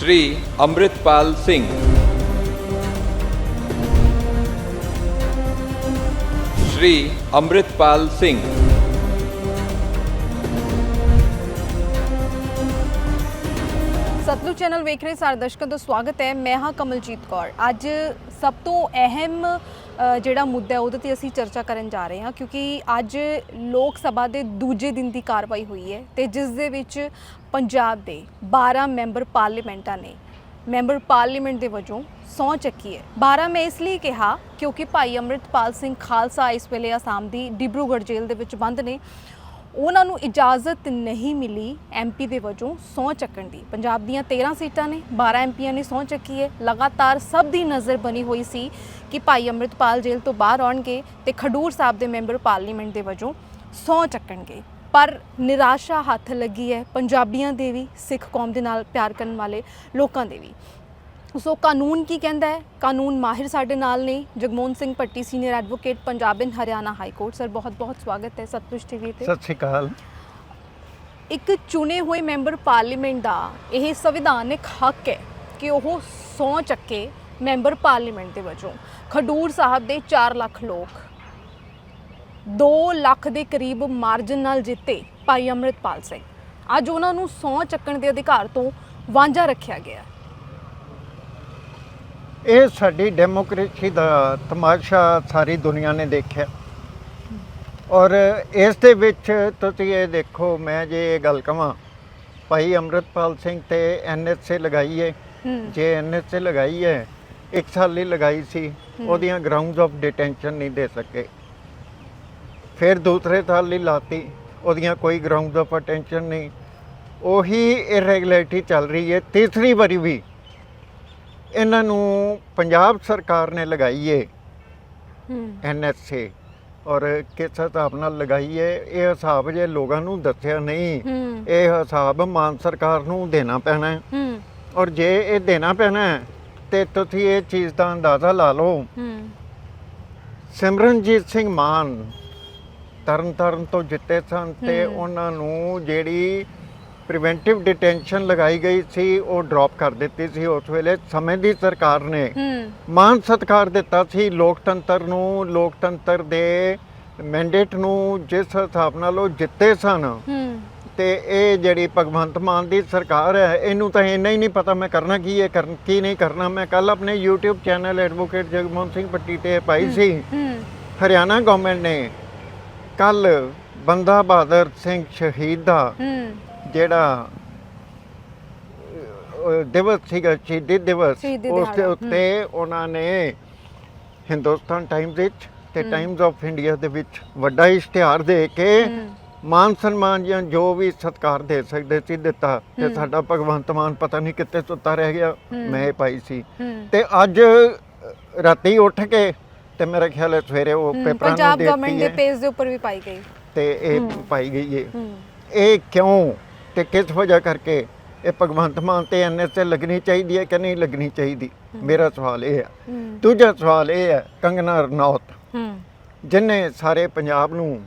ਸ਼੍ਰੀ Amritpal Singh Shri Amritpal Singh Satluj channel ਵੇਖ ਰਹੇ ਸਾਰੇ ਦਰਸ਼ਕਾਂ ਦਾ ਸਵਾਗਤ ਹੈ ਮੈਂ ਹਾਂ ਕਮਲਜੀਤ ਕੌਰ ਅੱਜ ਸਭ ਤੋਂ ਅਹਿਮ ਜਿਹੜਾ ਮੁੱਦਾ ਹੈ ਉਹਦੇ ਤੇ ਅਸੀਂ ਚਰਚਾ ਕਰਨ ਜਾ ਰਹੇ ਹਾਂ ਕਿਉਂਕਿ ਅੱਜ ਲੋਕ ਸਭਾ ਦੇ ਦੂਜੇ ਦਿਨ ਦੀ ਕਾਰਵਾਈ ਹੋਈ ਹੈ ਤੇ ਜਿਸ ਦੇ ਵਿੱਚ ਪੰਜਾਬ ਦੇ 12 ਮੈਂਬਰ ਪਾਰਲੀਮੈਂਟਾਂ ਨੇ। ਮੈਂਬਰ ਪਾਰਲੀਮੈਂਟ ਦੇ ਵਜੋਂ ਸਹੁੰ ਚੱਕੀ ਹੈ। 12 ਮੈਂ ਇਸ ਲਈ ਕਿਹਾ ਕਿਉਂਕਿ ਭਾਈ ਅੰਮ੍ਰਿਤਪਾਲ ਸਿੰਘ ਖਾਲਸਾ ਇਸ ਵੇਲੇ ਅਸਾਮ ਦੀ ਡਿਬਰੂਗੜ੍ਹ ਜੇਲ੍ਹ ਦੇ ਵਿੱਚ ਬੰਦ ਨੇ। ਉਹਨਾਂ ਨੂੰ ਇਜਾਜ਼ਤ ਨਹੀਂ ਮਿਲੀ ਐਮਪੀ ਦੇ ਵਜੋਂ ਸਹੁੰ ਚੱਕਣ ਦੀ। ਪੰਜਾਬ ਦੀਆਂ 13 ਸੀਟਾਂ ਨੇ 12 ਐਮਪੀਆਂ ਨੇ ਸਹੁੰ ਚੱਕੀ ਹੈ। ਲਗਾਤਾਰ ਸਭ ਦੀ ਨਜ਼ਰ ਬਣੀ ਹੋਈ ਸੀ ਕਿ ਭਾਈ ਅੰਮ੍ਰਿਤਪਾਲ ਜੇਲ੍ਹ ਤੋਂ ਬਾਹਰ ਆਉਣਗੇ ਤੇ ਖਡੂਰ ਸਾਹਿਬ ਦੇ ਮੈਂਬਰ ਪਾਰਲੀਮੈਂਟ ਦੇ ਵਜੋਂ ਸਹੁੰ ਚੱਕਣਗੇ। ਪਰ ਨਿਰਾਸ਼ਾ ਹੱਥ ਲੱਗੀ ਹੈ ਪੰਜਾਬੀਆਂ ਦੇ ਵੀ ਸਿੱਖ ਕੌਮ ਦੇ ਨਾਲ ਪਿਆਰ ਕਰਨ ਵਾਲੇ ਲੋਕਾਂ ਦੇ ਵੀ। ਸੋ ਕਾਨੂੰਨ ਕੀ ਕਹਿੰਦਾ ਹੈ? ਕਾਨੂੰਨ ਮਾਹਿਰ ਸਾਡੇ ਨਾਲ ਨੇ। Jagmohan Singh Patti senior advocate Punjab and Haryana high court. Sir ਬਹੁਤ ਬਹੁਤ ਸਵਾਗਤ ਹੈ ਸਤਲੁਜ ਟੀਵੀ ਤੇ। ਸਤਿ ਸ਼੍ਰੀ ਅਕਾਲ। ਇੱਕ ਚੁਣੇ ਹੋਏ ਮੈਂਬਰ ਪਾਰਲੀਮੈਂਟ ਦਾ ਇਹ ਸੰਵਿਧਾਨਿਕ ਹੱਕ ਹੈ ਕਿ ਉਹ ਸਹੁੰ ਚੱਕੇ ਮੈਂਬਰ ਪਾਰਲੀਮੈਂਟ ਦੇ ਵਜੋਂ। ਖਡੂਰ ਸਾਹਿਬ ਦੇ 4 ਲੱਖ ਲੋਕ 2 ਲੱਖ ਦੇ ਕਰੀਬ ਮਾਰਜਨ ਨਾਲ ਜਿੱਤੇ ਭਾਈ ਅੰਮ੍ਰਿਤਪਾਲ ਸਿੰਘ। ਅੱਜ ਉਹਨਾਂ ਨੂੰ ਸਹੁੰ ਚੱਕਣ ਦੇ ਅਧਿਕਾਰ ਤੋਂ ਵਾਂਝਾ ਰੱਖਿਆ ਗਿਆ। ਇਹ ਸਾਡੀ ਡੈਮੋਕ੍ਰੇਸੀ ਦਾ ਤਮਾਸ਼ਾ ਸਾਰੀ ਦੁਨੀਆ ਨੇ ਦੇਖਿਆ। ਔਰ ਇਸ ਦੇ ਵਿੱਚ ਤੁਸੀਂ ਇਹ ਦੇਖੋ ਮੈਂ ਜੇ ਇਹ ਗੱਲ ਕਵਾਂ ਭਾਈ ਅੰਮ੍ਰਿਤਪਾਲ ਸਿੰਘ ਤੇ ਐਨਐਸਏ ਲਗਾਈ ਹੈ ਹੂੰ। ਜੇ ਐਨਐਸਏ ਲਗਾਈ ਹੈ ਇੱਕ ਸਾਲ ਲਈ ਲਗਾਈ ਸੀ ਉਹਦੀਆਂ ਗਰਾਊਂਡਸ ਆਫ ਡਿਟੈਂਸ਼ਨ ਨਹੀਂ ਦੇ ਸਕੇ। ਫਿਰ ਦੂਸਰੇ ਸਾਲ ਲਈ ਲਾਤੀ। ਉਹਦੀਆਂ ਕੋਈ ਗਰਾਊਂਡਸ ਆਫ ਅਟੈਂਸ਼ਨ ਨਹੀਂ। ਉਹੀ ਇਰੈਗੂਲੈਰਿਟੀ ਚੱਲ ਰਹੀ ਹੈ। ਤੀਸਰੀ ਵਾਰੀ ਵੀ ਇਹਨਾਂ ਨੂੰ ਪੰਜਾਬ ਸਰਕਾਰ ਨੇ ਲਗਾਈ ਹੈ। ਹੂੰ ਐਨਐਸਏ ਔਰ ਕਿਸ ਹਿਸਾਬ ਨਾਲ ਲਗਾਈ ਹੈ ਇਹ ਹਿਸਾਬ ਜੇ ਲੋਕਾਂ ਨੂੰ ਦੱਸਿਆ ਨਹੀਂ ਇਹ ਹਿਸਾਬ ਮਾਨ ਸਰਕਾਰ ਨੂੰ ਦੇਣਾ ਪੈਣਾ ਔਰ ਜੇ ਇਹ ਦੇਣਾ ਪੈਣਾ ਹੈ, ਤੇ ਤੁਸੀਂ ਇਹ ਚੀਜ਼ ਦਾ ਅੰਦਾਜ਼ਾ ਲਾ ਲਓ। ਸਿਮਰਨਜੀਤ ਸਿੰਘ ਮਾਨ ਤਰਨ ਤਾਰਨ ਤੋਂ ਜਿੱਤੇ ਸਨ ਤੇ। ਉਹਨਾਂ ਨੂੰ ਜਿਹੜੀ ਪ੍ਰੀਵੈਂਟਿਵ ਡਿਟੈਂਸ਼ਨ ਲਗਾਈ ਗਈ ਸੀ ਉਹ ਡ੍ਰੌਪ ਕਰ ਦਿੱਤੀ ਸੀ। ਉਸ ਵੇਲੇ ਸਮੇਂ ਦੀ ਸਰਕਾਰ ਨੇ ਮਾਨ ਸਤਿਕਾਰ ਦਿੱਤਾ ਸੀ। ਲੋਕਤੰਤਰ ਨੂੰ ਲੋਕਤੰਤਰ ਦੇ ਮੈਂਡੇਟ ਨੂੰ ਜਿਸ ਹਿਸਾਬ ਨਾਲ ਉਹ ਜਿੱਤੇ ਸਨ ਤੇ ਇਹ ਜਿਹੜੀ ਭਗਵੰਤ ਮਾਨ ਦੀ ਸਰਕਾਰ ਹੈ ਇਹਨੂੰ ਤਾਂ ਇੰਨਾ ਹੀ ਨਹੀਂ ਪਤਾ ਮੈਂ ਕਰਨਾ ਕੀ ਹੈ ਕਰਨ ਕੀ ਨਹੀਂ ਕਰਨਾ। ਮੈਂ ਕੱਲ ਆਪਣੇ YouTube channel advocate Jagmohan Singh Patti ਤੇ ਪਾਈ ਸੀ। ਹਰਿਆਣਾ ਗਵਰਨਮੈਂਟ ਨੇ ਕੱਲ ਬੰਦਾ ਬਹਾਦਰ ਸਿੰਘ ਸ਼ਹੀਦ ਦਾ ਹੂੰ। ਜਿਹੜਾ ਅਹ, ਦਿਵਸ ਸੀਗਾ ਸ਼ਹੀਦੀ ਦਿਵਸ ਸ਼ਹੀਦੀ ਉਸ ਦੇ ਦਿਹਾੜਾ, ਉੱਤੇ ਉਹਨਾਂ ਨੇ ਹਿੰਦੁਸਤਾਨ ਟਾਈਮਜ਼ ਵਿੱਚ ਤੇ ਟਾਈਮਜ਼ ਆਫ ਇੰਡੀਆ ਦੇ ਵਿੱਚ ਵੱਡਾ ਇਸ਼ਤਿਹਾਰ ਦੇ ਕੇ ਮਾਨ ਸਨਮਾਨ ਜਾਂ ਜੋ ਵੀ ਸਤਕਾਰ ਦੇ ਸਕਦੇ ਸੀ ਦਿੱਤਾ ਤੇ ਸਾਡਾ ਭਗਵੰਤ ਮਾਨ ਪਤਾ ਨਹੀਂ ਕਿੱਥੇ ਸੁੱਤਾ ਰਹਿ ਗਿਆ ਮੈਂ ਇਹ ਪਾਈ ਸੀ। ਹੂੰ। ਤੇ ਅੱਜ ਰਾਤੀ ਉੱਠ ਕੇ ਤੇ ਮੇਰਾ ਖਿਆਲ ਹੈ ਸਵੇਰੇ ਉਹ ਹੂੰ, ਪੇਪਰਾਂ ਨੂੰ ਪੰਜਾਬ ਗਵਰਨਮੈਂਟ ਦੇਤੀ ਦੇ ਹੈ। ਪੇਜ ਦੇ ਉੱਪਰ ਵੀ ਪਾਈ ਗਈ। ਤੇ ਇਹ ਪਾਈ ਗਈ ਹੈ ਹੂੰ। ਇਹ ਕਿਉਂ? ਤੇ ਕਿਸ ਵਜ੍ਹਾ ਕਰਕੇ? ਇਹ ਭਗਵੰਤ ਮਾਨ ਤੇ ਐਨਐਸਏ ਲੱਗਣੀ ਚਾਹੀਦੀ ਹੈ ਕਿ ਨਹੀਂ ਲੱਗਣੀ ਚਾਹੀਦੀ? ਮੇਰਾ ਸਵਾਲ ਇਹ ਹੈ। ਹੂੰ। ਦੂਜਾ ਸਵਾਲ ਇਹ ਹੈ ਕੰਗਨਾ ਰਣੌਤ। ਹੂੰ। ਜਿਨੇ ਸਾਰੇ ਪੰਜਾਬ ਨੂੰ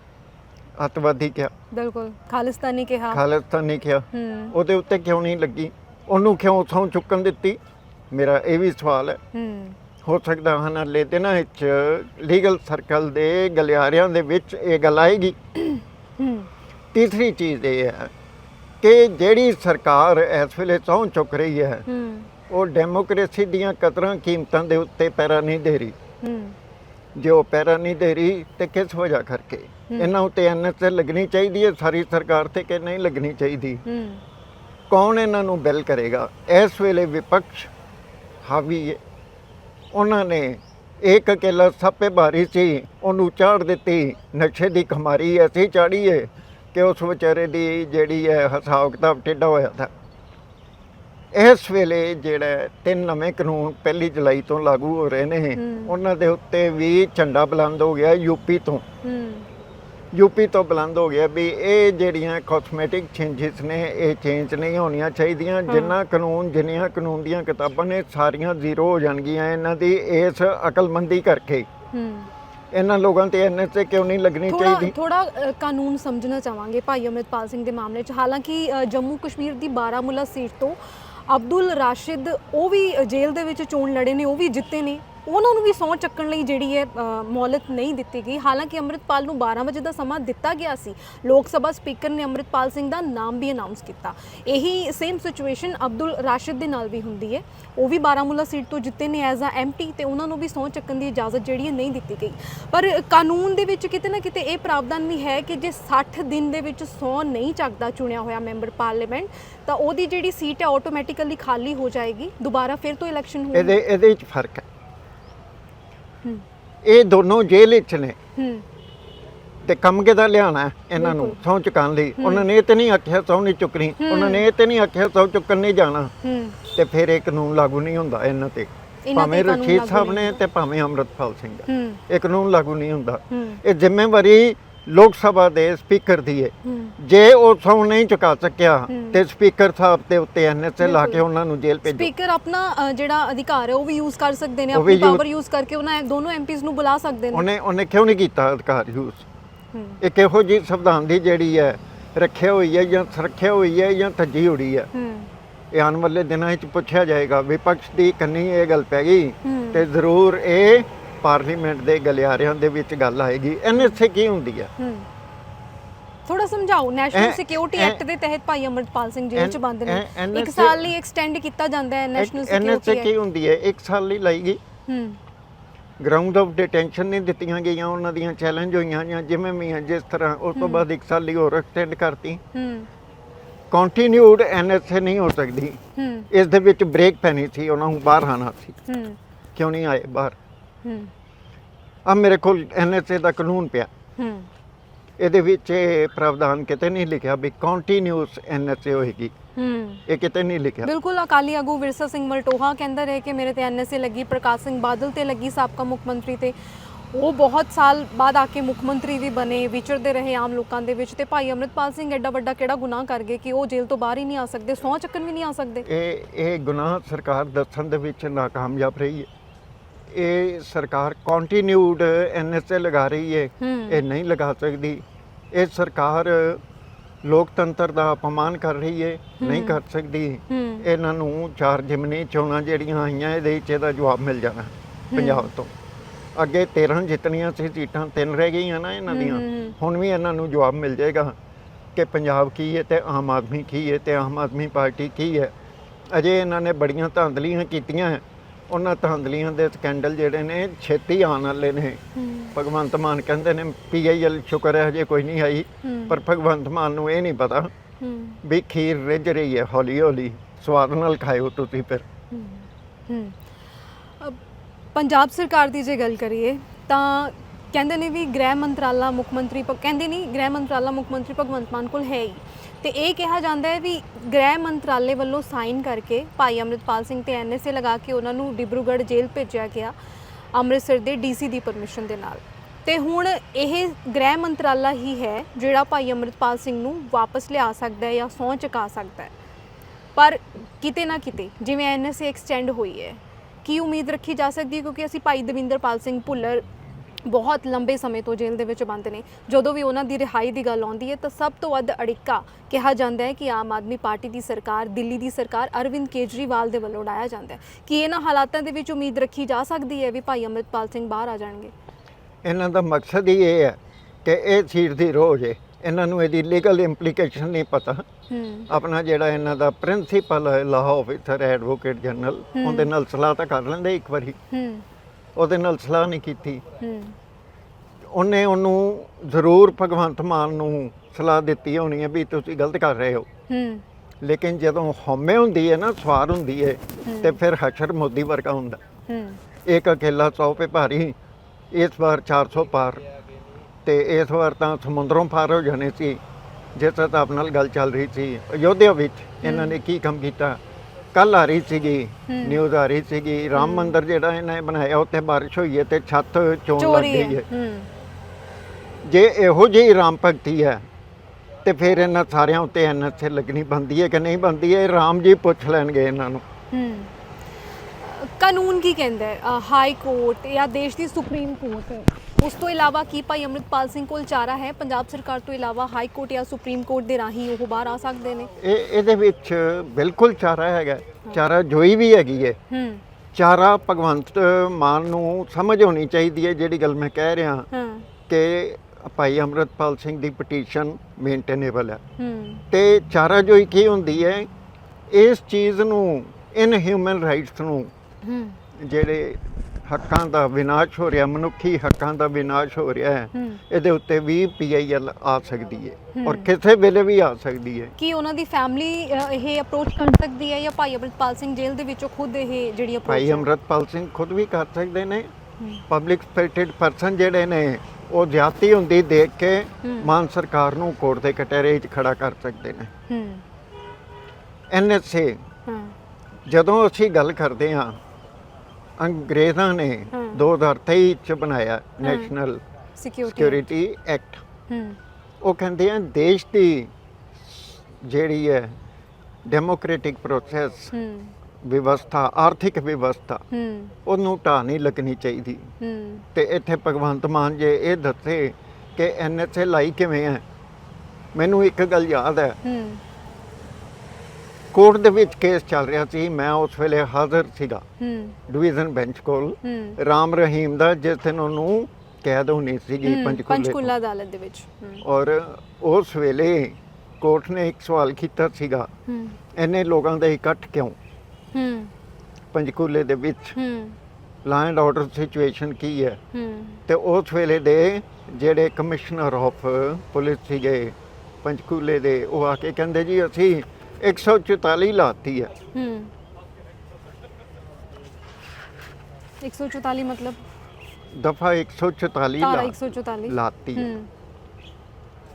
ਅੱਤਵਾਦੀ ਕਿਹਾ। ਬਿਲਕੁਲ। ਖਾਲਿਸਤਾਨੀ ਕਿਹਾ। ਖਾਲਿਸਤਾਨੀ ਕਿਹਾ। ਹੂੰ। ਉਹਦੇ ਉੱਤੇ ਕਿਉਂ ਨਹੀਂ ਲੱਗੀ? ਉਹਨੂੰ ਕਿਉਂ ਸਹੁੰ ਚੁੱਕਣ ਦਿੱਤੀ? ਮੇਰਾ ਇਹ ਵੀ ਸਵਾਲ ਹੈ। ਹੋ ਸਕਦਾ ਹਨ ਹਾਲੇ ਦਿਨਾਂ ਵਿੱਚ ਲੀਗਲ ਸਰਕਲ ਦੇ ਗਲਿਆਰਿਆਂ ਦੇ ਵਿੱਚ ਇਹ ਗੱਲ ਆਏਗੀ। ਤੀਸਰੀ ਚੀਜ਼ ਇਹ ਹੈ ਕਿ ਜਿਹੜੀ ਸਰਕਾਰ ਇਸ ਵੇਲੇ ਸਹੁੰ ਚੁੱਕ ਰਹੀ ਹੈ, ਉਹ ਡੈਮੋਕ੍ਰੇਸੀ ਦੀਆਂ ਕਦਰਾਂ ਕੀਮਤਾਂ ਦੇ ਉੱਤੇ ਪੈਰਾ ਨਹੀਂ ਦੇ ਰਹੀ। ਜੇ ਉਹ ਪੈਰਾ ਨਹੀਂ ਦੇ ਰਹੀ, ਤੇ ਕਿਸ ਵਜ੍ਹਾ ਕਰਕੇ? ਇਹਨਾਂ ਉੱਤੇ ਐਨਐਸਏ ਲੱਗਣੀ ਚਾਹੀਦੀ ਹੈ, ਸਾਰੀ ਸਰਕਾਰ ਤੇ ਕਿ ਨਹੀਂ ਲੱਗਣੀ ਚਾਹੀਦੀ? ਕੌਣ ਇਹਨਾਂ ਨੂੰ ਬਿਲ ਕਰੇਗਾ? ਇਸ ਵੇਲੇ ਵਿਪਕਸ਼ ਹਾਵੀ ਉਹਨਾਂ ਨੇ ਇੱਕ ਕਿਲਾ ਸੱਪੇ ਭਾਰੀ ਸੀ ਉਹਨੂੰ ਚਾੜ ਦਿੱਤੀ। ਨਸ਼ੇ ਦੀ ਖਮਾਰੀ ਐਸੀ ਚਾੜੀ ਹੈ ਕਿ ਉਸ ਵਿਚਾਰੇ ਦੀ ਜਿਹੜੀ ਹੈ ਹਿਸਾਬ ਕਿਤਾਬ ਟੇਢਾ ਹੋਇਆ था ਇਸ ਵੇਲੇ ਜਿਹੜਾ ਤਿੰਨ ਨਵੇਂ ਕਾਨੂੰਨ ਪਹਿਲੀ ਜੁਲਾਈ ਤੋਂ ਲਾਗੂ ਹੋ ਰਹੇ ਨੇ। ਉਹਨਾਂ ਦੇ ਉੱਤੇ ਵੀ ਝੰਡਾ ਬੁਲੰਦ ਹੋ ਗਿਆ ਯੂਪੀ ਤੋਂ। ਯੂਪੀ ਤੋਂ ਬੁਲੰਦ ਹੋ ਗਿਆ ਵੀ ਇਹ ਜਿਹੜੀਆਂ ਕਾਸਮੈਟਿਕ ਚੇਂਜਸ ਨੇ ਇਹ ਚੇਂਜ ਨਹੀਂ ਹੋਣੀਆਂ ਚਾਹੀਦੀਆਂ। ਜਿੰਨਾ ਕਾਨੂੰਨ ਜਿੰਨੀਆਂ ਕਾਨੂੰਨ ਦੀਆਂ ਕਿਤਾਬਾਂ ਨੇ ਸਾਰੀਆਂ ਜ਼ੀਰੋ ਹੋ ਜਾਣਗੀਆਂ ਇਹਨਾਂ ਦੀ ਇਸ ਅਕਲਮੰਦੀ ਕਰਕੇ। ਇਹਨਾਂ ਲੋਕਾਂ ਤੇ ਐਨਐਸਏ ਕਿਉਂ ਨਹੀਂ ਲੱਗਣੀ ਚਾਹੀਦੀ? ਥੋੜਾ ਕਾਨੂੰਨ ਸਮਝਣਾ ਚਾਹਾਂਗੇ ਭਾਈ ਅਮਰਿਤਪਾਲ ਸਿੰਘ ਦੇ ਮਾਮਲੇ 'ਚ। ਹਾਲਾਂਕਿ ਜੰਮੂ ਕਸ਼ਮੀਰ ਦੀ ਬਾਰਾਮੂਲਾ ਸੀਟ ਤੋਂ ਅਬਦੁਲ ਰਾਸ਼ਿਦ ਉਹ ਵੀ ਜੇਲ੍ਹ ਦੇ ਵਿੱਚ ਚੋਣ ਲੜੇ ਨੇ ਉਹ ਵੀ ਜਿੱਤੇ ਨੇ। ਉਹਨਾਂ ਨੂੰ ਵੀ ਸਹੁੰ ਚੱਕਣ ਲਈ ਜਿਹੜੀ ਹੈ ਅ, ਮੌਲਤ ਨਹੀਂ ਦਿੱਤੀ ਗਈ। ਹਾਲਾਂਕਿ ਅੰਮ੍ਰਿਤਪਾਲ ਨੂੰ 12 ਵਜੇ ਦਾ ਸਮਾਂ ਦਿੱਤਾ ਗਿਆ ਸੀ। ਲੋਕ ਸਭਾ ਸਪੀਕਰ ਨੇ ਅੰਮ੍ਰਿਤਪਾਲ ਸਿੰਘ ਦਾ ਨਾਮ ਵੀ ਅਨਾਉਂਸ ਕੀਤਾ। ਇਹੀ ਸੇਮ ਸਿਚੁਏਸ਼ਨ ਅਬਦੁਲ ਰਾਸ਼ਿਦ ਦੇ ਨਾਲ ਵੀ ਹੁੰਦੀ ਹੈ। ਉਹ ਵੀ ਬਾਰਾਮੂਲਾ ਸੀਟ ਤੋਂ ਜਿੱਤੇ ਨੇ ਐਜ਼ ਅ ਐਮਪੀ ਤੇ ਉਹਨਾਂ ਨੂੰ ਵੀ ਸਹੁੰ ਚੱਕਣ ਦੀ ਇਜਾਜ਼ਤ ਜਿਹੜੀ ਹੈ ਨਹੀਂ ਦਿੱਤੀ ਗਈ। ਪਰ ਕਾਨੂੰਨ ਦੇ ਵਿੱਚ ਕਿਤੇ ਨਾ ਕਿਤੇ ਇਹ ਪ੍ਰਾਵਧਾਨ ਵੀ ਹੈ ਕਿ ਜੇ 60 ਦਿਨ ਦੇ ਵਿੱਚ ਸਹੁੰ ਨਹੀਂ ਚੱਕਦਾ ਚੁਣਿਆ ਹੋਇਆ ਮੈਂਬਰ ਪਾਰਲੀਮੈਂਟ ਤਾਂ ਉਹਦੀ ਜਿਹੜੀ ਸੀਟ ਹੈ ਆਟੋਮੈਟਿਕਲੀ ਖਾਲੀ ਹੋ ਜਾਏਗੀ। ਦੁਬਾਰਾ ਫਿਰ ਤੋਂ ਇਲੈਕਸ਼ਨ ਹੋਊਗੀ। ਇਹਦੇ ਇਹਦੇ ਵਿੱਚ ਫ਼ਰਕ ਹੈ। ਇਹ ਦੋਨੋਂ ਜੇਲ੍ਹ ਵਿੱਚ ਨੇ। ਤੇ ਕੰਮ ਕਿਦਾ ਲਿਆਣਾ ਇਹਨਾਂ ਨੂੰ। ਸਹੁੰ ਚੁਕਾਉਣ ਲਈ। ਉਹਨਾਂ ਨੇ ਇਹ ਤੇ ਨਹੀਂ ਆਖਿਆ ਸਹੁੰ ਨਹੀਂ ਚੁੱਕਣੀ। ਉਹਨਾਂ ਨੇ ਇਹ ਤੇ ਨਹੀਂ ਆਖਿਆ ਸਹੁੰ ਚੁੱਕਣ ਨਹੀਂ ਜਾਣਾ। ਤੇ ਫਿਰ ਇਹ ਕਾਨੂੰਨ ਲਾਗੂ ਨਹੀਂ ਹੁੰਦਾ ਇਹਨਾਂ ਤੇ। ਭਾਵੇਂ ਰਸ਼ੀਦ ਸਾਹਿਬ ਨੇ ਤੇ ਭਾਵੇਂ ਅੰਮ੍ਰਿਤਪਾਲ ਸਿੰਘ। ਇਹ ਕਾਨੂੰਨ ਲਾਗੂ ਨਹੀਂ ਹੁੰਦਾ। ਇਹ ਜ਼ਿੰਮੇਵਾਰੀ ਲੋਕ ਸਭਾ ਦੇ ਸਪੀਕਰ ਦੀ ਹੈ। ਜੇ ਉਹ ਸਹੁੰ ਨਹੀਂ ਚੁਕਾ ਸਕਿਆ। ਤੇ ਸਪੀਕਰ ਸਾਹਿਬ ਦੇ ਉੱਤੇ ਐਨਐਸਏ ਲਾ ਕੇ। ਉਹਨਾਂ ਨੂੰ ਜੇਲ੍ਹ ਭੇਜੋ। ਸਪੀਕਰ ਆਪਣਾ ਜਿਹੜਾ ਅਧਿਕਾਰ ਹੈ ਉਹ ਵੀ ਯੂਜ਼ ਕਰ ਸਕਦੇ ਨੇ ਆਪਣੀ ਪਾਵਰ ਯੂਜ਼ ਕਰਕੇ ਉਹਨਾਂ ਦੋਨੋਂ ਐਮਪੀਜ਼ ਨੂੰ ਬੁਲਾ ਸਕਦੇ ਨੇ। ਉਹਨੇ ਉਹਨੇ ਕਿਉਂ ਨਹੀਂ ਕੀਤਾ ਅਧਿਕਾਰ ਯੂਜ਼ ਇਹੋ ਜੀ ਸੰਵਿਧਾਨ ਦੀ ਜਿਹੜੀ ਹੈ ਰੱਖਿਆ ਹੋਈ ਹੈ ਜਾਂ ਸੁਰੱਖਿਆ ਹੋਈ ਹੈ ਜਾਂ ਧੱਜੀ ਹੋਈ ਹੈ। ਇਹ ਆਉਣ ਵਾਲੇ ਦਿਨਾਂ ਵਿੱਚ ਪੁੱਛਿਆ ਜਾਏਗਾ ਵਿਪਕਸ਼ ਦੀ ਕੰਨੀ ਇਹ ਗੱਲ ਪੈ ਗਈ। ਤੇ ਜ਼ਰੂਰ ਇਹ ਪਾਰਲੀਮੈਂਟ ਦੇ ਗਲਿਆਰਿਆਂ ਦੇ ਵਿੱਚ ਗੱਲ ਆਏਗੀ ਐਨਐਸਏ ਕੀ ਹੁੰਦੀ ਹੈ ਹੂੰ। ਥੋੜਾ ਸਮਝਾਓ ਨੈਸ਼ਨਲ ਸਿਕਿਉਰਿਟੀ ਐਕਟ ਦੇ ਤਹਿਤ ਭਾਈ ਅਮਰਪਾਲ ਸਿੰਘ ਜੇਲ੍ਹ ਚ ਬੰਦ ਨੇ। ਐਨ- ਇੱਕ NSA ਸਾਲ ਲਈ ਐਕਸਟੈਂਡ ਕੀਤਾ ਜਾਂਦਾ ਹੈ ਨੈਸ਼ਨਲ ਸਿਕਿਉਰਿਟੀ ਕੀ ਹੁੰਦੀ ਹੈ? ਇੱਕ ਸਾਲ ਲਈ ਲਾਈਗੀ ਹੂੰ। ਗਰਾਊਂਡ ਆਫ ਡਿਟੈਂਸ਼ਨ ਨਹੀਂ ਦਿੱਤੀਆਂ ਗਈਆਂ ਉਹਨਾਂ ਦੀਆਂ ਚੈਲੰਜ ਹੋਈਆਂ ਜਾਂ ਜਿਵੇਂ ਵੀ ਜਿਸ ਤਰ੍ਹਾਂ ਉਸ ਤੋਂ ਬਾਅਦ ਇੱਕ ਸਾਲ ਲਈ ਹੋਰ ਐਕਸਟੈਂਡ ਕਰਤੀ। ਹੂੰ। ਕੰਟੀਨਿਊਡ ਐਨਐਸਏ ਨਹੀਂ ਹੋ ਸਕਦੀ। ਹੂੰ। ਇਸ ਦੇ ਵਿੱਚ ਬ੍ਰੇਕ ਪੈਣੀ ਸੀ ਉਹਨਾਂ ਨੂੰ ਬਾਹਰ ਆਣਾ ਸੀ। ਹੂੰ। ਕਿਉਂ ਨਹੀਂ ਆਏ ਬਾਹਰ? ਹੂੰ ਆ ਮੇਰੇ ਕੋਲ ਐਨਐਸਏ ਦਾ ਕਾਨੂੰਨ ਪਿਆ। ਹੂੰ ਇਹਦੇ ਵਿੱਚ ਇਹ ਪ੍ਰਾਵਧਾਨ ਕਿਤੇ ਨਹੀਂ ਲਿਖਿਆ ਵੀ ਕੰਟੀਨਿਊਸ ਐਨਐਸਏ ਹੋਏਗੀ। ਹੂੰ ਇਹ ਕਿਤੇ ਨਹੀਂ ਲਿਖਿਆ। ਬਿਲਕੁਲ ਅਕਾਲੀ ਆਗੂ ਵਿਰਸਾ ਸਿੰਘ ਮਲਟੋਹਾ ਕਹਿੰਦਾ ਰਹੇ ਕਿ ਮੇਰੇ ਤੇ ਐਨਐਸਏ ਲੱਗੀ ਪ੍ਰਕਾਸ਼ ਸਿੰਘ ਬਾਦਲ ਤੇ ਲੱਗੀ ਸਾਬਕਾ ਮੁੱਖ ਮੰਤਰੀ ਤੇ। ਉਹ ਬਹੁਤ ਸਾਲ ਬਾਅਦ ਆ ਕੇ ਮੁੱਖ ਮੰਤਰੀ ਵੀ ਬਣੇ ਵਿਚਰਦੇ ਰਹੇ ਆਮ ਲੋਕਾਂ ਦੇ ਵਿੱਚ ਤੇ ਭਾਈ ਅਮਰਿਤਪਾਲ ਸਿੰਘ ਐਡਾ ਵੱਡਾ ਕਿਹੜਾ ਗੁਨਾਹ ਕਰ ਗਏ ਕਿ ਉਹ ਜੇਲ੍ਹ ਤੋਂ ਬਾਹਰ ਹੀ ਨਹੀਂ ਆ ਸਕਦੇ ਸਹੁੰ ਚੱਕਣ ਵੀ ਨਹੀਂ ਆ ਸਕਦੇ। ਇਹ ਇਹ ਗੁਨਾਹ ਸਰਕਾਰ ਦੱਸਣ ਦੇ ਵਿੱਚ ਨਾਕਾਮਯਾਬ ਰਹੀ ਹੈ। ਇਹ ਸਰਕਾਰ ਕੰਟੀਨਿਊਡ ਐਨਐਸਏ ਲਗਾ ਰਹੀ ਹੈ। ਇਹ ਨਹੀਂ ਲਗਾ ਸਕਦੀ। ਇਹ ਸਰਕਾਰ ਲੋਕਤੰਤਰ ਦਾ ਅਪਮਾਨ ਕਰ ਰਹੀ ਹੈ। ਨਹੀਂ ਕਰ ਸਕਦੀ। ਇਹਨਾਂ ਨੂੰ ਚਾਰ ਜਿਮਨੀ ਚੋਣਾਂ ਜਿਹੜੀਆਂ ਆਈਆਂ ਇਹਦੇ ਵਿੱਚ ਇਹਦਾ ਜਵਾਬ ਮਿਲ ਜਾਣਾ ਪੰਜਾਬ ਤੋਂ। ਅੱਗੇ 13 ਜਿੱਤਣੀਆਂ ਸੀ ਸੀਟਾਂ ਤਿੰਨ ਰਹਿ ਗਈਆਂ ਨਾ ਇਹਨਾਂ ਦੀਆਂ। ਹੁਣ ਵੀ ਇਹਨਾਂ ਨੂੰ ਜਵਾਬ ਮਿਲ ਜਾਏਗਾ ਕਿ ਪੰਜਾਬ ਕੀ ਹੈ ਤੇ ਆਮ ਆਦਮੀ ਕੀ ਹੈ ਤੇ ਆਮ ਆਦਮੀ ਪਾਰਟੀ ਕੀ ਹੈ ਅਜੇ ਇਹਨਾਂ ਨੇ ਬੜੀਆਂ ਧਾਂਦਲੀਆਂ ਕੀਤੀਆਂ। ਹੈ। ਉਹਨਾਂ ਧਾਂਦਲੀਆਂ ਦੇ ਸਕੈਂਡਲ ਜਿਹੜੇ ਨੇ ਛੇਤੀ ਆਉਣ ਵਾਲੇ ਨੇ। ਭਗਵੰਤ ਮਾਨ ਕਹਿੰਦੇ ਨੇ ਪੀਆਈਐਲ ਸ਼ੁਕਰ ਹੈ ਹਜੇ ਕੋਈ ਨਹੀਂ ਆਈ। ਪਰ ਭਗਵੰਤ ਮਾਨ ਨੂੰ ਇਹ ਨਹੀਂ ਪਤਾ ਵੀ ਖੀਰ ਰਿੱਝ ਰਹੀ ਹੈ ਹੌਲੀ ਹੌਲੀ। ਸਵਾਦ ਨਾਲ ਖਾਇਓ ਤੁਸੀਂ ਫਿਰ। ਪੰਜਾਬ ਸਰਕਾਰ ਦੀ ਜੇ ਗੱਲ ਕਰੀਏ ਤਾਂ ਕਹਿੰਦੇ ਨੇ ਵੀ ਗ੍ਰਹਿ ਮੰਤਰਾਲਾ ਮੁੱਖ ਮੰਤਰੀ ਕਹਿੰਦੇ ਨਹੀਂ ਗ੍ਰਹਿ ਮੰਤਰਾਲਾ ਮੁੱਖ ਮੰਤਰੀ ਭਗਵੰਤ ਮਾਨ ਕੋਲ ਹੈ ਹੀ। ਤੇ ਇਹ ਕਿਹਾ ਜਾਂਦਾ ਹੈ ਵੀ ਗ੍ਰਹਿ ਮੰਤਰਾਲੇ ਵੱਲੋਂ ਸਾਈਨ ਕਰਕੇ ਭਾਈ ਅਮਰਿਤਪਾਲ ਸਿੰਘ ਤੇ ਐਨਐਸਏ ਲਗਾ ਕੇ ਉਹਨਾਂ ਨੂੰ ਡਿਬਰੂਗੜ੍ਹ ਜੇਲ੍ਹ ਭੇਜਿਆ ਗਿਆ ਅੰਮ੍ਰਿਤਸਰ ਦੇ ਡੀਸੀ ਦੀ ਪਰਮਿਸ਼ਨ ਦੇ ਨਾਲ। ਤੇ ਹੁਣ ਇਹ ਗ੍ਰਹਿ ਮੰਤਰਾਲਾ ਹੀ ਹੈ ਜਿਹੜਾ ਭਾਈ ਅਮਰਿਤਪਾਲ ਸਿੰਘ ਨੂੰ ਵਾਪਸ ਲਿਆ ਸਕਦਾ ਹੈ ਜਾਂ ਸਹੁੰ ਚੁਕਾ ਸਕਦਾ ਹੈ। ਪਰ ਕਿਤੇ ਨਾ ਕਿਤੇ ਜਿਵੇਂ ਐਨਐਸਏ ਐਕਸਟੈਂਡ ਹੋਈ ਹੈ, ਕੀ ਉਮੀਦ ਰੱਖੀ ਜਾ ਸਕਦੀ ਹੈ ਕਿਉਂਕਿ ਅਸੀਂ ਭਾਈ ਦਵਿੰਦਰਪਾਲ ਸਿੰਘ ਭੁੱਲਰ ਬਹੁਤ ਲੰਬੇ ਸਮੇਂ ਤੋਂ ਜੇਲ੍ਹ ਦੇ ਵਿੱਚ ਬੰਦ ਨੇ। ਜਦੋਂ ਵੀ ਉਹਨਾਂ ਦੀ ਰਿਹਾਈ ਦੀ ਗੱਲ ਆਉਂਦੀ ਹੈ ਤਾਂ ਸਭ ਤੋਂ ਵੱਧ ਅੜਿੱਕਾ ਕਿਹਾ ਜਾਂਦਾ ਹੈ ਕਿ ਆਮ ਆਦਮੀ ਪਾਰਟੀ ਦੀ ਸਰਕਾਰ ਦਿੱਲੀ ਦੀ ਸਰਕਾਰ ਅਰਵਿੰਦ ਕੇਜਰੀਵਾਲ ਦੇ ਵੱਲੋਂ ਉਡਾਇਆ ਜਾਂਦਾ ਹੈ। ਕਿ ਇਹਨਾਂ ਹਾਲਾਤਾਂ ਦੇ ਵਿੱਚ ਉਮੀਦ ਰੱਖੀ ਜਾ ਸਕਦੀ ਹੈ ਵੀ ਭਾਈ ਅਮਰਿਤਪਾਲ ਸਿੰਘ ਬਾਹਰ ਆ ਜਾਣਗੇ? ਇਹਨਾਂ ਦਾ ਮਕਸਦ ਹੀ ਇਹ ਹੈ ਕਿ ਇਹ ਸੀਟ ਦੀ ਰੋਜ਼ ਹੈ ਇਹਨਾਂ ਨੂੰ ਇਹਦੀ ਲੀਗਲ ਇੰਪਲੀਕੇਸ਼ਨ ਨਹੀਂ ਪਤਾ। ਆਪਣਾ ਜਿਹੜਾ ਇਹਨਾਂ ਦਾ ਪ੍ਰਿੰਸੀਪਲ ਹੈ ਲਾਅ ਆਫਿਸਰ ਐਡਵੋਕੇਟ ਜਨਰਲ। ਉਹਦੇ ਨਾਲ ਸਲਾਹ ਤਾਂ ਕਰ ਲੈਂਦੇ ਇੱਕ ਵਾਰੀ। ਉਹਦੇ ਨਾਲ ਸਲਾਹ ਨਹੀਂ ਕੀਤੀ। ਹੂੰ। ਉਹਨੇ ਉਹਨੂੰ ਜ਼ਰੂਰ ਭਗਵੰਤ ਮਾਨ ਨੂੰ ਸਲਾਹ ਦਿੱਤੀ ਹੋਣੀ ਹੈ ਵੀ ਤੁਸੀਂ ਗਲਤ ਕਰ ਰਹੇ ਹੋ। ਹੂੰ। ਲੇਕਿਨ ਜਦੋਂ ਹਉਮੈ ਹੁੰਦੀ ਹੈ ਨਾ ਸਵਾਰ ਹੁੰਦੀ ਹੈ। ਤੇ ਫਿਰ ਹਸ਼ਰ ਮੋਦੀ ਵਰਗਾ ਹੁੰਦਾ। ਹੂੰ। ਇੱਕ ਅਕੇਲਾ 100 ਪੇ ਭਾਰੀ ਇਸ ਵਾਰ 400 ਪਾਰ ਤੇ ਇਸ ਵਾਰ ਤਾਂ ਸਮੁੰਦਰੋਂ ਪਾਰ ਹੋ ਜਾਣੇ ਸੀ ਜਿਸ ਹਿਸਾਬ ਨਾਲ ਗੱਲ ਚੱਲ ਰਹੀ ਸੀ। ਅਯੋਧਿਆ ਵਿੱਚ ਇਹਨਾਂ ਨੇ ਕੀ ਕੰਮ ਕੀਤਾ? ਕੱਲ ਆ ਰਹੀ ਸੀਗੀ। ਨਿਊਜ਼ ਆ ਰਹੀ ਸੀਗੀ ਰਾਮ ਮੰਦਿਰ ਜਿਹੜਾ ਇਹਨਾਂ ਬਣਾਇਆ ਉੱਥੇ ਬਾਰਿਸ਼ ਹੋਈ ਹੈ ਤੇ ਛੱਤ ਚੋਣ ਲੱਗ ਗਈ ਹੈ ਜੇ ਇਹੋ ਜਿਹੀ ਰਾਮ ਭਗਤੀ ਹੈ ਤੇ ਫਿਰ ਇਹਨਾਂ ਸਾਰਿਆਂ ਉੱਤੇ ਐਨਐਸਏ ਲੱਗਣੀ ਬੰਦੀ ਹੈ ਕਿ ਨਹੀਂ ਬੰਦੀ ਹੈ ਰਾਮ ਜੀ ਪੁੱਛ ਲੈਣਗੇ ਇਹਨਾਂ ਨੂੰ। ਹੂੰ। ਕਾਨੂੰਨ ਕੀ ਕਹਿੰਦਾ ਹੈ? ਹਾਈ ਕੋਰਟ ਜਾਂ ਦੇਸ਼ ਦੀ ਸੁਪਰੀਮ ਕੋਰਟ? ਉਸ ਤੋਂ ਇਲਾਵਾ ਕੀ ਭਾਈ ਅੰਮ੍ਰਿਤਪਾਲ ਸਿੰਘ ਕੋਲ ਚਾਰਾ ਹੈ? ਪੰਜਾਬ ਸਰਕਾਰ ਤੋਂ ਇਲਾਵਾ ਹਾਈ ਕੋਰਟ ਜਾਂ ਸੁਪਰੀਮ ਕੋਰਟ ਦੇ ਰਾਹੀਂ ਉਹ ਬਾਹਰ ਆ ਸਕਦੇ ਨੇ? ਇਹ ਇਹਦੇ ਵਿੱਚ ਬਿਲਕੁਲ ਚਾਰਾ ਹੈਗਾ। ਚਾਰਾ ਜੋਈ ਵੀ ਹੈਗੀ ਹੈ। ਹੂੰ। ਚਾਰਾ ਭਗਵੰਤ ਮਾਨ ਨੂੰ ਸਮਝ ਹੋਣੀ ਚਾਹੀਦੀ ਹੈ ਜਿਹੜੀ ਗੱਲ ਮੈਂ ਕਹਿ ਰਿਹਾ। ਹਾਂ। ਕਿ ਭਾਈ ਅੰਮ੍ਰਿਤਪਾਲ ਸਿੰਘ ਦੀ ਪਟੀਸ਼ਨ ਮੇਨਟੇਨੇਬਲ ਹੈ। ਹੂੰ। ਤੇ ਚਾਰਾ ਜੋਈ ਕੀ ਹੁੰਦੀ ਹੈ? ਇਸ ਚੀਜ਼ ਨੂੰ ਇਨ ਹਿਊਮਨ ਰਾਈਟਸ ਨੂੰ ਜਿਹੜੇ ਹੱਕਾਂ ਦਾ ਵਿਨਾਸ਼ ਹੋ ਰਿਹਾ ਮਨੁੱਖੀ ਹੱਕਾਂ ਦਾ ਵਿਨਾਸ਼ ਹੋ ਰਿਹਾ ਹੈ ਇਹਦੇ ਉੱਤੇ ਵੀ ਪੀਆਈਐਲ ਆ ਸਕਦੀ ਹੈ ਔਰ। ਕਿਸੇ ਵੇਲੇ ਵੀ ਆ ਸਕਦੀ ਹੈ। ਕੀ ਉਹਨਾਂ ਦੀ ਫੈਮਿਲੀ ਇਹ ਅਪਰੋਚ ਕਰ ਸਕਦੀ ਹੈ ਜਾਂ ਭਾਈ ਅੰਮ੍ਰਿਤਪਾਲ ਸਿੰਘ ਜੇਲ੍ਹ ਦੇ ਵਿੱਚੋਂ ਖੁਦ ਇਹ ਜਿਹੜੀ ਅਪਰੋਚ ਭਾਈ ਅੰਮ੍ਰਿਤਪਾਲ ਸਿੰਘ ਖੁਦ ਵੀ ਕਰ ਸਕਦੇ ਨੇ। ਪਬਲਿਕ ਸਪਿਰਿਟਡ ਪਰਸਨ ਜਿਹੜੇ ਨੇ ਉਹ ਜਾਤੀ ਹੁੰਦੀ ਦੇਖ ਕੇ। ਮਾਨ ਸਰਕਾਰ ਨੂੰ ਕੋਰਟ ਦੇ ਕਟਹਿਰੇ 'ਚ ਖੜਾ ਕਰ ਸਕਦੇ ਨੇ। ਹੂੰ। ਐਨਐਸਏ ਹਾਂ। ਜਦੋਂ ਅਸੀਂ ਗੱਲ ਕਰਦੇ ਹਾਂ ਅੰਗਰੇਜ਼ਾਂ ਨੇ ਹਾਂ। 2023 ਚ ਬਣਾਇਆ ਨੈਸ਼ਨਲ ਸਿਕਿਉਰਿਟੀ ਐਕਟ ਉਹ ਕਹਿੰਦੇ ਆ ਦੇਸ਼ ਦੀ ਜਿਹੜੀ ਹੈ ਡੈਮੋਕ੍ਰੈਟਿਕ ਪ੍ਰੋਸੈਸ ਵਿਵਸਥਾ ਆਰਥਿਕ ਵਿਵਸਥਾ ਉਹਨੂੰ ਢਾਹ ਨਹੀਂ ਲੱਗਣੀ ਚਾਹੀਦੀ। ਤੇ ਇੱਥੇ ਭਗਵੰਤ ਮਾਨ ਜੇ ਇਹ ਦੱਸੇ ਕਿ ਐਨਐਸਏ ਲਾਈ ਕਿਵੇਂ ਹੈ ਮੈਨੂੰ ਇੱਕ ਗੱਲ ਯਾਦ ਹੂੰ। ਕੋਰਟ ਦੇ ਵਿੱਚ ਕੇਸ ਚੱਲ ਰਿਹਾ ਸੀ ਮੈਂ ਉਸ ਵੇਲੇ ਹਾਜ਼ਰ ਸੀਗਾ। ਹੂੰ। ਡਿਵੀਜ਼ਨ ਬੈਂਚ ਕੋਲ। ਹੂੰ। ਰਾਮ ਰਹੀਮ ਦਾ ਜਿਸ ਦਿਨ ਉਹਨੂੰ ਕੈਦ ਹੋਣੀ ਸੀਗੀ ਹੂੰ, ਪੰਚਕੂਲੇ। ਅਦਾਲਤ ਦੇ ਵਿੱਚ। ਹੂੰ। ਔਰ ਉਸ ਵੇਲੇ ਕੋਰਟ ਨੇ ਇੱਕ ਸਵਾਲ ਕੀਤਾ ਸੀਗਾ ਹੂੰ। ਇੰਨੇ ਲੋਕਾਂ ਦਾ ਇਕੱਠ ਕਿਉਂ? ਹੂੰ। ਪੰਚਕੂਲੇ ਦੇ ਵਿੱਚ ਹੂੰ। ਲਾ ਐਂਡ ਆਰਡਰ ਸਿਚੁਏਸ਼ਨ ਕੀ ਹੈ? ਹੂੰ। ਤੇ ਉਸ ਵੇਲੇ ਦੇ ਜਿਹੜੇ ਕਮਿਸ਼ਨਰ ਆਫ ਪੁਲਿਸ ਸੀਗੇ ਪੰਚਕੂਲੇ ਦੇ ਉਹ ਆ ਕੇ ਕਹਿੰਦੇ ਜੀ ਅਸੀਂ 144 ਲਾਤੀ ਹੈ। ਹੂੰ 144 ਮਤਲਬ? ਦਫਾ 144 ਲਾਤੀ ਹੈ।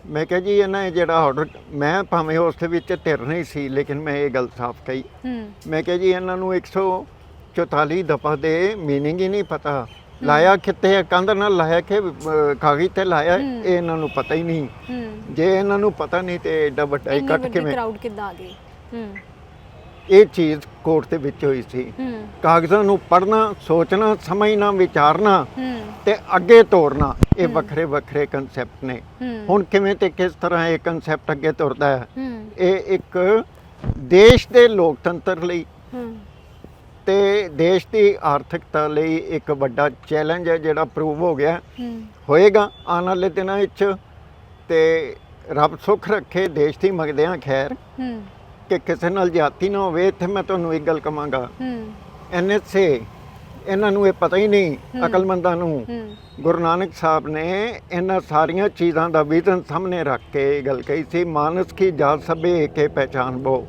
ਮੈਂ ਕਿਹਾ ਜੀ ਇਹਨਾਂ ਇਹ ਜਿਹੜਾ ਆਰਡਰ ਮੈਂ ਭਾਵੇਂ ਉਸ ਦੇ ਵਿੱਚ ਧਿਰ ਨਹੀਂ ਸੀ ਲੇਕਿਨ ਮੈਂ ਇਹ ਗੱਲ ਸਾਫ਼ ਕਹੀ। ਮੈਂ ਕਿਹਾ ਜੀ ਇਹਨਾਂ ਨੂੰ 144 ਦਫਾ ਦੇ ਮੀਨਿੰਗ ਹੀ ਨਹੀਂ ਪਤਾ। ਲਾਇਆ ਕਿੱਥੇ ਹੈ ਕੰਧ ਨਾਲ ਲਾਇਆ ਕਿ ਕਾਗਜ਼ ਤੇ ਲਾਇਆ। ਇਹ ਇਹਨਾਂ ਨੂੰ ਪਤਾ ਹੀ ਨਹੀਂ। ਜੇ ਇਹਨਾਂ ਨੂੰ ਪਤਾ ਨਹੀਂ ਤੇ ਐਡਾ ਵੱਡਾ ਇਕੱਠ ਕਿਵੇਂ? ਕਰਾਊਡ ਕਿੱਦਾਂ ਆ ਗਈ? ਹੂੰ। ਇਹ ਚੀਜ਼ ਕੋਰਟ ਦੇ ਵਿੱਚ ਹੋਈ ਸੀ। ਕਾਗਜ਼ਾਂ ਨੂੰ ਪੜ੍ਹਨਾ ਸੋਚਣਾ ਸਮਝਣਾ ਵਿਚਾਰਨਾ ਤੇ ਅੱਗੇ ਤੋਰਨਾ ਇਹ। ਵੱਖਰੇ ਵੱਖਰੇ ਕਨਸੈਪਟ ਨੇ। ਹੁਣ ਕਿਵੇਂ ਤੇ ਕਿਸ ਤਰ੍ਹਾਂ ਇਹ ਕਨਸੈਪਟ ਅੱਗੇ ਤੁਰਦਾ ਹੈ? ਇਹ ਇੱਕ ਦੇਸ਼ ਦੇ ਲੋਕਤੰਤਰ ਲਈ ਤੇ ਦੇਸ਼ ਦੀ ਆਰਥਿਕਤਾ ਲਈ ਇੱਕ ਵੱਡਾ ਚੈਲੰਜ ਹੈ ਜਿਹੜਾ ਪ੍ਰੂਵ ਹੋ ਗਿਆ। ਹੋਏਗਾ ਆਉਣ ਵਾਲੇ ਦਿਨਾਂ ਵਿੱਚ ਤੇ ਰੱਬ ਸੁੱਖ ਰੱਖੇ ਦੇਸ਼ ਦੀ ਮੰਗਦੇ ਖੈਰ। ਕਿ ਕਿਸੇ ਨਾਲ ਜਾਤੀ ਨਾ ਹੋਵੇ ਇੱਥੇ ਮੈਂ ਤੁਹਾਨੂੰ ਇੱਕ ਗੱਲ ਕਵਾਂਗਾ। ਐਨਐਸਏ ਇਹਨਾਂ ਨੂੰ ਇਹ ਪਤਾ ਹੀ ਨਹੀਂ। ਅਕਲਮੰਦਾਂ ਨੂੰ। ਗੁਰੂ ਨਾਨਕ ਸਾਹਿਬ ਨੇ ਇਹਨਾਂ ਸਾਰੀਆਂ ਚੀਜ਼ਾਂ ਦਾ ਵਿਜ਼ਨ ਸਾਹਮਣੇ ਰੱਖ ਕੇ ਇਹ ਗੱਲ ਕਹੀ ਸੀ ਮਾਨਸ ਕੀ ਜਾਤ ਸਭੇ ਏਕੇ ਪਹਿਚਾਨ ਬੋ।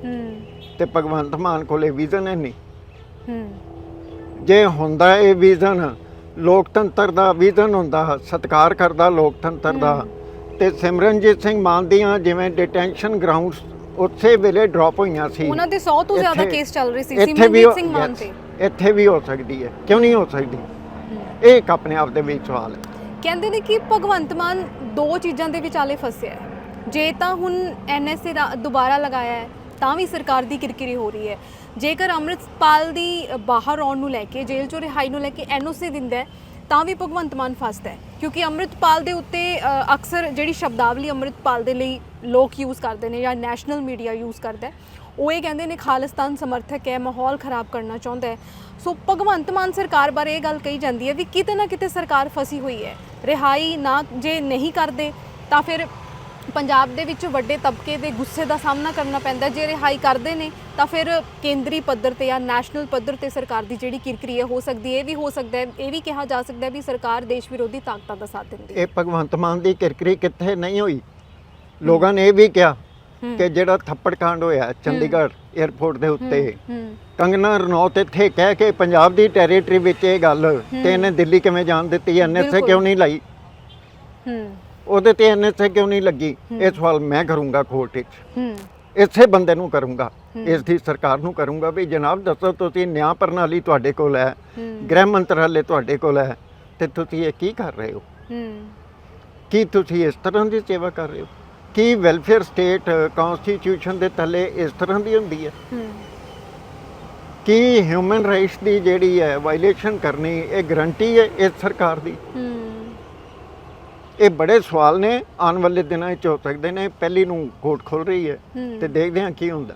ਤੇ ਭਗਵੰਤ ਮਾਨ ਕੋਲੇ ਵਿਜ਼ਨ ਹੈ ਨਹੀਂ। ਜੇ ਹੁੰਦਾ ਇਹ ਵਿਜ਼ਨ ਲੋਕਤੰਤਰ ਦਾ ਵਿਜ਼ਨ ਹੁੰਦਾ ਸਤਿਕਾਰ ਕਰਦਾ ਲੋਕਤੰਤਰ ਦਾ ਤੇ ਸਿਮਰਨਜੀਤ ਸਿੰਘ ਮਾਨ ਦੀਆਂ ਜਿਵੇਂ ਡਿਟੈਂਸ਼ਨ ਗਰਾਊਂਡਸ ਉਸੇ ਵੇਲੇ ਡ੍ਰੌਪ ਹੋਈਆਂ ਸੀ। ਉਹਨਾਂ ਦੇ 100 ਤੋਂ ਜ਼ਿਆਦਾ ਕੇਸ ਚੱਲ ਰਹੇ ਸੀ ਸਿਮਰਨਜੀਤ ਸਿੰਘ ਮਾਨ ਤੇ। ਇੱਥੇ ਵੀ ਹੋ ਸਕਦੀ ਹੈ। ਕਿਉਂ ਨਹੀਂ ਹੋ ਸਕਦੀ? ਇਹ ਇੱਕ ਆਪਣੇ ਆਪ ਦੇ ਵਿੱਚ ਸਵਾਲ ਹੈ। ਕਹਿੰਦੇ ਨੇ ਕਿ ਭਗਵੰਤ ਮਾਨ ਦੋ ਚੀਜ਼ਾਂ ਦੇ ਵਿਚਾਲੇ ਫਸਿਆ ਹੈ। ਜੇ ਤਾਂ ਹੁਣ ਐਨਐਸਏ ਦੁਬਾਰਾ ਲਗਾਇਆ ਹੈ ਤਾਂ ਵੀ ਸਰਕਾਰ ਦੀ ਕਿਰਕਿਰੀ ਹੋ ਰਹੀ ਹੈ। ਜੇਕਰ ਅੰਮ੍ਰਿਤਪਾਲ ਦੀ ਬਾਹਰ ਆਉਣ ਨੂੰ ਲੈ ਕੇ, ਜੇਲ੍ਹ ਚੋਂ ਰਿਹਾਈ ਨੂੰ ਲੈ ਕੇ ਐਨਓਸੀ ਦਿੰਦਾ ਤਾਂ ਵੀ ਭਗਵੰਤ ਮਾਨ ਫਸਦਾ ਹੈ। ਕਿਉਂਕਿ ਅੰਮ੍ਰਿਤਪਾਲ ਦੇ ਉੱਤੇ ਅਕਸਰ ਜਿਹੜੀ ਸ਼ਬਦਾਵਲੀ ਅੰਮ੍ਰਿਤਪਾਲ ਦੇ ਲਈ ਲੋਕ ਯੂਜ਼ ਕਰਦੇ ਨੇ ਜਾਂ ਨੈਸ਼ਨਲ ਮੀਡੀਆ ਯੂਜ਼ ਕਰਦਾ ਉਹ ਇਹ ਕਹਿੰਦੇ ਨੇ, ਖਾਲਿਸਤਾਨ ਸਮਰਥਕ ਹੈ, ਮਾਹੌਲ ਖਰਾਬ ਕਰਨਾ ਚਾਹੁੰਦਾ ਹੈ। ਸੋ ਭਗਵੰਤ ਮਾਨ ਸਰਕਾਰ ਬਾਰੇ ਇਹ ਗੱਲ ਕਹੀ ਜਾਂਦੀ ਹੈ ਵੀ ਕਿਤੇ ਨਾ ਕਿਤੇ ਸਰਕਾਰ ਫਸੀ ਹੋਈ ਹੈ। ਰਿਹਾਈ ਨਾ, ਜੇ ਨਹੀਂ ਕਰਦੇ, ਤਾਂ ਫਿਰ ਪੰਜਾਬ ਦੇ ਵਿੱਚ ਵੱਡੇ ਤਬਕੇ ਦੇ ਗੁੱਸੇ ਦਾ ਸਾਹਮਣਾ ਕਰਨਾ ਪੈਂਦਾ। ਜੇ ਰਿਹਾਈ ਕਰਦੇ ਨੇ ਤਾਂ ਫਿਰ ਕੇਂਦਰੀ ਪੱਧਰ ਤੇ ਜਾਂ ਨੈਸ਼ਨਲ ਪੱਧਰ ਤੇ ਸਰਕਾਰ ਦੀ ਜਿਹੜੀ ਕਿਰਕਰੀ ਹੈ ਹੋ ਸਕਦੀ ਹੈ ਇਹ ਵੀ ਹੋ ਸਕਦਾ ਹੈ। ਇਹ ਵੀ ਕਿਹਾ ਜਾ ਸਕਦਾ ਹੈ ਵੀ ਸਰਕਾਰ ਦੇਸ਼ ਵਿਰੋਧੀ ਤਾਕਤਾਂ ਦਾ ਸਾਥ ਦਿੰਦੀ ਹੈ। ਇਹ ਭਗਵੰਤ ਮਾਨ ਦੀ ਕਿਰਕਰੀ ਕਿੱਥੇ ਨਹੀਂ ਹੋਈ। ਲੋਕਾਂ ਨੇ ਇਹ ਵੀ ਕਿਹਾ। ਕਿ ਜਿਹੜਾ ਥੱਪੜ ਕਾਂਡ ਹੋਇਆ ਚੰਡੀਗੜ੍ਹ 에ਅਰਪੋਰਟ ਦੇ ਉੱਤੇ ਕੰਗਨਾ ਰਣੌਤ ਇੱਥੇ ਕਹਿ ਕੇ ਪੰਜਾਬ ਦੀ ਟੈਰੀਟਰੀ ਵਿੱਚ ਇਹ ਗੱਲ ਤੇ ਇਹਨੇ ਦਿੱਲੀ ਕਿਵੇਂ ਜਾਣ ਦਿੱਤੀ ਐਨਐਸਏ। ਕਿਉਂ ਨਹੀਂ ਲਾਈ? ਹੂੰ। ਉਹਦੇ ਤੇ ਐਨਐਸਏ ਕਿਉਂ ਨਹੀਂ ਲੱਗੀ? ਇਹ ਸਵਾਲ ਮੈਂ ਕਰੂੰਗਾ ਕੋਰਟ ਵਿੱਚ। ਇਸੇ ਬੰਦੇ ਨੂੰ ਕਰੂੰਗਾ। ਇਸ ਦੀ ਸਰਕਾਰ ਨੂੰ ਕਰੂੰਗਾ ਵੀ ਜਨਾਬ ਦੱਸੋ ਤੁਸੀਂ ਨਿਆਂ ਪ੍ਰਣਾਲੀ ਤੁਹਾਡੇ ਕੋਲ ਹੈ ਗ੍ਰਹਿ ਮੰਤਰਾਲੇ ਤੁਹਾਡੇ ਕੋਲ ਹੈ ਤੇ ਤੁਸੀਂ ਇਹ ਕੀ ਕਰ ਰਹੇ ਹੋ? ਕੀ ਤੁਸੀਂ ਇਸ ਤਰ੍ਹਾਂ ਦੀ ਸੇਵਾ ਕਰ ਰਹੇ ਹੋ? ਕੀ ਵੈਲਫੇਅਰ ਸਟੇਟ ਕਨਸਟੀਟਿਊਸ਼ਨ ਦੇ ਥੱਲੇ ਇਸ ਤਰ੍ਹਾਂ ਦੀ ਹੁੰਦੀ ਹੈ? ਕੀ ਹਿਊਮਨ ਰਾਈਟਸ ਦੀ ਜਿਹੜੀ ਹੈ ਵਾਇਲੇਸ਼ਨ ਕਰਨੀ ਇਹ ਗਰੰਟੀ ਹੈ ਇਸ ਸਰਕਾਰ ਦੀ? ਇਹ ਬੜੇ ਸਵਾਲ ਨੇ ਆਉਣ ਵਾਲੇ ਦਿਨਾਂ ਵਿੱਚ ਹੋ ਸਕਦੇ ਨੇ ਪਹਿਲੀ ਨੂੰ ਕੋਰਟ ਖੁੱਲ ਰਹੀ ਹੈ। ਤੇ ਦੇਖਦੇ ਹਾਂ ਕੀ ਹੁੰਦਾ।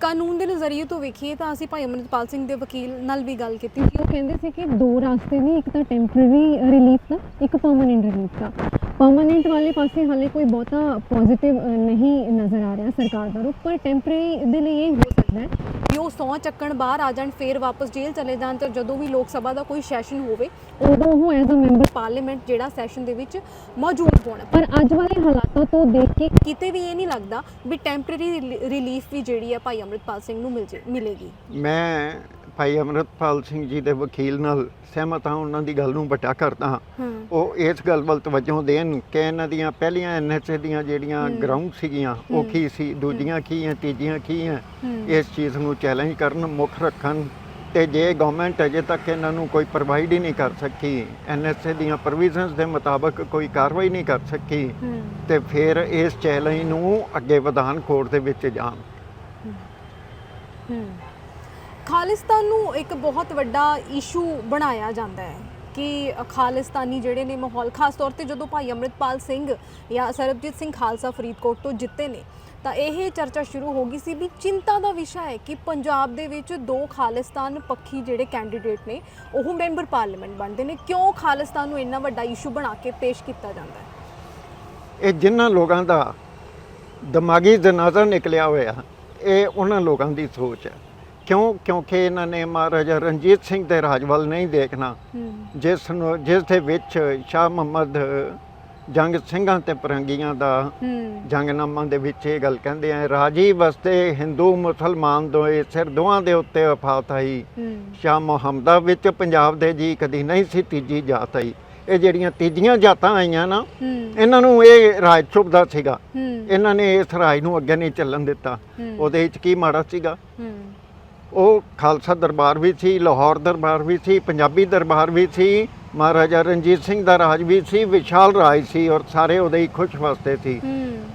ਕਾਨੂੰਨ ਦੇ ਨਜ਼ਰੀਏ ਤੋਂ ਵੇਖੀਏ ਤਾਂ ਅਸੀਂ ਭਾਈ ਅਮਰਿਤਪਾਲ ਸਿੰਘ ਦੇ ਵਕੀਲ ਨਾਲ ਵੀ ਗੱਲ ਕੀਤੀ ਸੀ। ਉਹ ਕਹਿੰਦੇ ਸੀ ਕਿ ਦੋ ਰਾਸਤੇ ਨੇ ਇੱਕ ਤਾਂ ਟੈਂਪਰੇਰੀ ਰਿਲੀਫ ਦਾ ਇੱਕ ਪਰਮਨੈਂਟ ਰਿਲੀਫ ਦਾ। ਪਰਮਨੈਂਟ ਵਾਲੇ ਪਾਸੇ ਹਾਲੇ ਕੋਈ ਬਹੁਤਾ ਪੋਜ਼ਿਟਿਵ ਨਹੀਂ ਨਜ਼ਰ ਆ ਰਿਹਾ ਸਰਕਾਰ ਦਾ ਰੁਖ, ਪਰ ਟੈਂਪਰੇਰੀ ਦੇ ਲਈ ਇਹ ਹੋ ਸਕਦਾ ਹੈ ਕਿ ਉਹ ਸੌ ਚੱਕਣ ਬਾਹਰ ਆ ਜਾਣ, ਫੇਰ ਵਾਪਸ ਜੇਲ੍ਹ ਚਲੇ ਜਾਣ ਤੇ ਜਦੋਂ ਵੀ ਲੋਕ ਸਭਾ ਦਾ ਕੋਈ ਸੈਸ਼ਨ ਹੋਵੇ, ਉਦੋਂ ਉਹ ਐਜ਼ ਅ ਮੈਂਬਰ ਪਾਰਲੀਮੈਂਟ ਜਿਹੜਾ ਸੈਸ਼ਨ ਦੇ ਵਿੱਚ ਮੌਜੂਦ ਹੋਣ। ਪਰ ਅੱਜ ਵਾਲੇ ਹਾਲਾਤਾਂ ਤੋਂ ਦੇਖ ਕੇ ਕਿਤੇ ਵੀ ਇਹ ਨਹੀਂ ਲੱਗਦਾ ਵੀ ਟੈਂਪਰੇਰੀ ਰਿਲੀਫ ਵੀ ਜਿਹੜੀ ਹੈ ਭਾਈ ਅਮਰਿਤਪਾਲ ਸਿੰਘ ਨੂੰ ਮਿਲ ਜੇ, ਮਿਲੇਗੀ। ਮੈਂ ਭਾਈ ਅਮਰਤਪਾਲ ਸਿੰਘ ਜੀ ਦੇ ਵਕੀਲ ਨਾਲ ਸਹਿਮਤ ਹਾਂ ਉਹਨਾਂ ਦੀ ਗੱਲ ਨੂੰ ਵੱਡਾ ਕਰਦਾ ਹਾਂ। ਉਹ ਇਸ ਗੱਲ ਵੱਲ ਤਵੱਜੋ ਦੇਣ ਕਿ ਇਹਨਾਂ ਦੀਆਂ ਪਹਿਲੀਆਂ ਐਨਐਸਏ ਦੀਆਂ ਜਿਹੜੀਆਂ ਗਰਾਊਂਡ ਸੀਗੀਆਂ ਉਹ। ਕੀ ਸੀ? ਦੂਜੀਆਂ ਕੀ ਹੈ ਤੀਜੀਆਂ ਕੀ ਹੈ। ਇਸ ਚੀਜ਼ ਨੂੰ ਚੈਲੰਜ ਕਰਨ ਮੁੱਖ ਰੱਖਣ ਤੇ ਜੇ ਗਵਰਨਮੈਂਟ ਅਜੇ ਤੱਕ ਇਹਨਾਂ ਨੂੰ ਕੋਈ ਪ੍ਰੋਵਾਈਡ ਹੀ ਨਹੀਂ ਕਰ ਸਕੀ ਐਨਐਸਏ ਦੀਆਂ ਪ੍ਰੋਵੀਜ਼ਨਸ ਦੇ ਮੁਤਾਬਕ ਕੋਈ ਕਾਰਵਾਈ ਨਹੀਂ ਕਰ ਸਕੀ ਤੇ ਫਿਰ ਇਸ ਚੈਲੰਜ ਨੂੰ ਅੱਗੇ ਵਧਾਨ ਕੋਰਟ ਦੇ ਵਿੱਚ ਜਾਣ। ਹੂੰ। ਖਾਲਿਸਤਾਨ ਨੂੰ ਇੱਕ ਬਹੁਤ ਵੱਡਾ ਇਸ਼ੂ ਬਣਾਇਆ ਜਾਂਦਾ ਹੈ ਕਿ ਖਾਲਿਸਤਾਨੀ ਜਿਹੜੇ ਨੇ ਮਾਹੌਲ, ਖਾਸ ਤੌਰ ਤੇ ਜਦੋਂ ਭਾਈ ਅਮਰਿਤਪਾਲ ਸਿੰਘ ਜਾਂ ਸਰਬਜੀਤ ਸਿੰਘ ਖਾਲਸਾ ਫਰੀਦਕੋਟ ਤੋਂ ਜਿੱਤੇ ਨੇ, ਤਾਂ ਇਹ ਚਰਚਾ ਸ਼ੁਰੂ ਹੋ ਗਈ ਸੀ ਵੀ ਚਿੰਤਾ ਦਾ ਵਿਸ਼ਾ ਹੈ ਕਿ ਪੰਜਾਬ ਦੇ ਵਿੱਚ ਦੋ ਖਾਲਿਸਤਾਨ ਪੱਖੀ ਜਿਹੜੇ ਕੈਂਡੀਡੇਟ ਨੇ, ਉਹ ਮੈਂਬਰ ਪਾਰਲੀਮੈਂਟ ਬਣਦੇ ਨੇ। ਕਿਉਂ ਖਾਲਿਸਤਾਨ ਨੂੰ ਇੰਨਾ ਵੱਡਾ ਇਸ਼ੂ ਬਣਾ ਕੇ ਪੇਸ਼ ਕੀਤਾ ਜਾਂਦਾ ਹੈ? ਇਹ ਜਿਨ੍ਹਾਂ ਲੋਕਾਂ ਦਾ ਦਿਮਾਗੀ ਜਨਾਜ਼ਾ ਨਿਕਲਿਆ ਹੋਇਆ, ਇਹ ਉਹਨਾਂ ਲੋਕਾਂ ਦੀ ਸੋਚ ਹੈ। ਕਿਉਂ? ਕਿਉਂਕਿ ਇਹਨਾਂ ਨੇ ਮਹਾਰਾਜਾ ਰਣਜੀਤ ਸਿੰਘ ਦੇ ਰਾਜ ਵੱਲ ਨਹੀਂ ਦੇਖਣਾ। ਜਿਸ ਨੂੰ ਜਿਸ ਦੇ ਵਿੱਚ ਸ਼ਾਹ ਮੁਹੰਮਦ ਜੰਗ ਸਿੰਘਾਂ ਤੇ ਪਰੰਗੀਆਂ ਦਾ ਜੰਗਨਾਮਾ ਦੇ ਵਿੱਚ ਇਹ ਗੱਲ ਕਹਿੰਦੇ ਆ ਰਾਜੀ ਵਸਤੇ ਹਿੰਦੂ ਮੁਸਲਮਾਨ ਦੋਏ ਸਿਰ ਦੋਹਾਂ ਦੇ ਉੱਤੇ ਵਫਾਤ ਆਈ। ਸ਼ਾਹ ਮੁਹੰਮਦਾ ਵਿੱਚ ਪੰਜਾਬ ਦੇ ਜੀ ਕਦੀ ਨਹੀਂ ਸੀ ਤੀਜੀ ਜਾਤ ਆਈ। ਇਹ ਜਿਹੜੀਆਂ ਤੀਜੀਆਂ ਜਾਤਾਂ ਆਈਆਂ ਨਾ ਇਹਨਾਂ ਨੂੰ ਇਹ ਰਾਜ ਚੁੱਭਦਾ ਸੀਗਾ। ਇਹਨਾਂ ਨੇ ਇਸ ਰਾਜ ਨੂੰ ਅੱਗੇ ਨਹੀਂ ਚੱਲਣ ਦਿੱਤਾ। ਉਹਦੇ ਵਿੱਚ ਕੀ ਮਾੜਾ ਸੀਗਾ? ਉਹ ਖਾਲਸਾ ਦਰਬਾਰ ਵੀ ਸੀ ਲਾਹੌਰ ਦਰਬਾਰ ਵੀ ਸੀ ਪੰਜਾਬੀ ਦਰਬਾਰ ਵੀ ਸੀ ਮਹਾਰਾਜਾ ਰਣਜੀਤ ਸਿੰਘ ਦਾ ਰਾਜ ਵੀ ਸੀ ਵਿਸ਼ਾਲ ਰਾਜ ਸੀ ਔਰ ਸਾਰੇ ਉਹਦੇ ਹੀ ਖੁਸ਼ ਵਸਦੇ ਸੀ।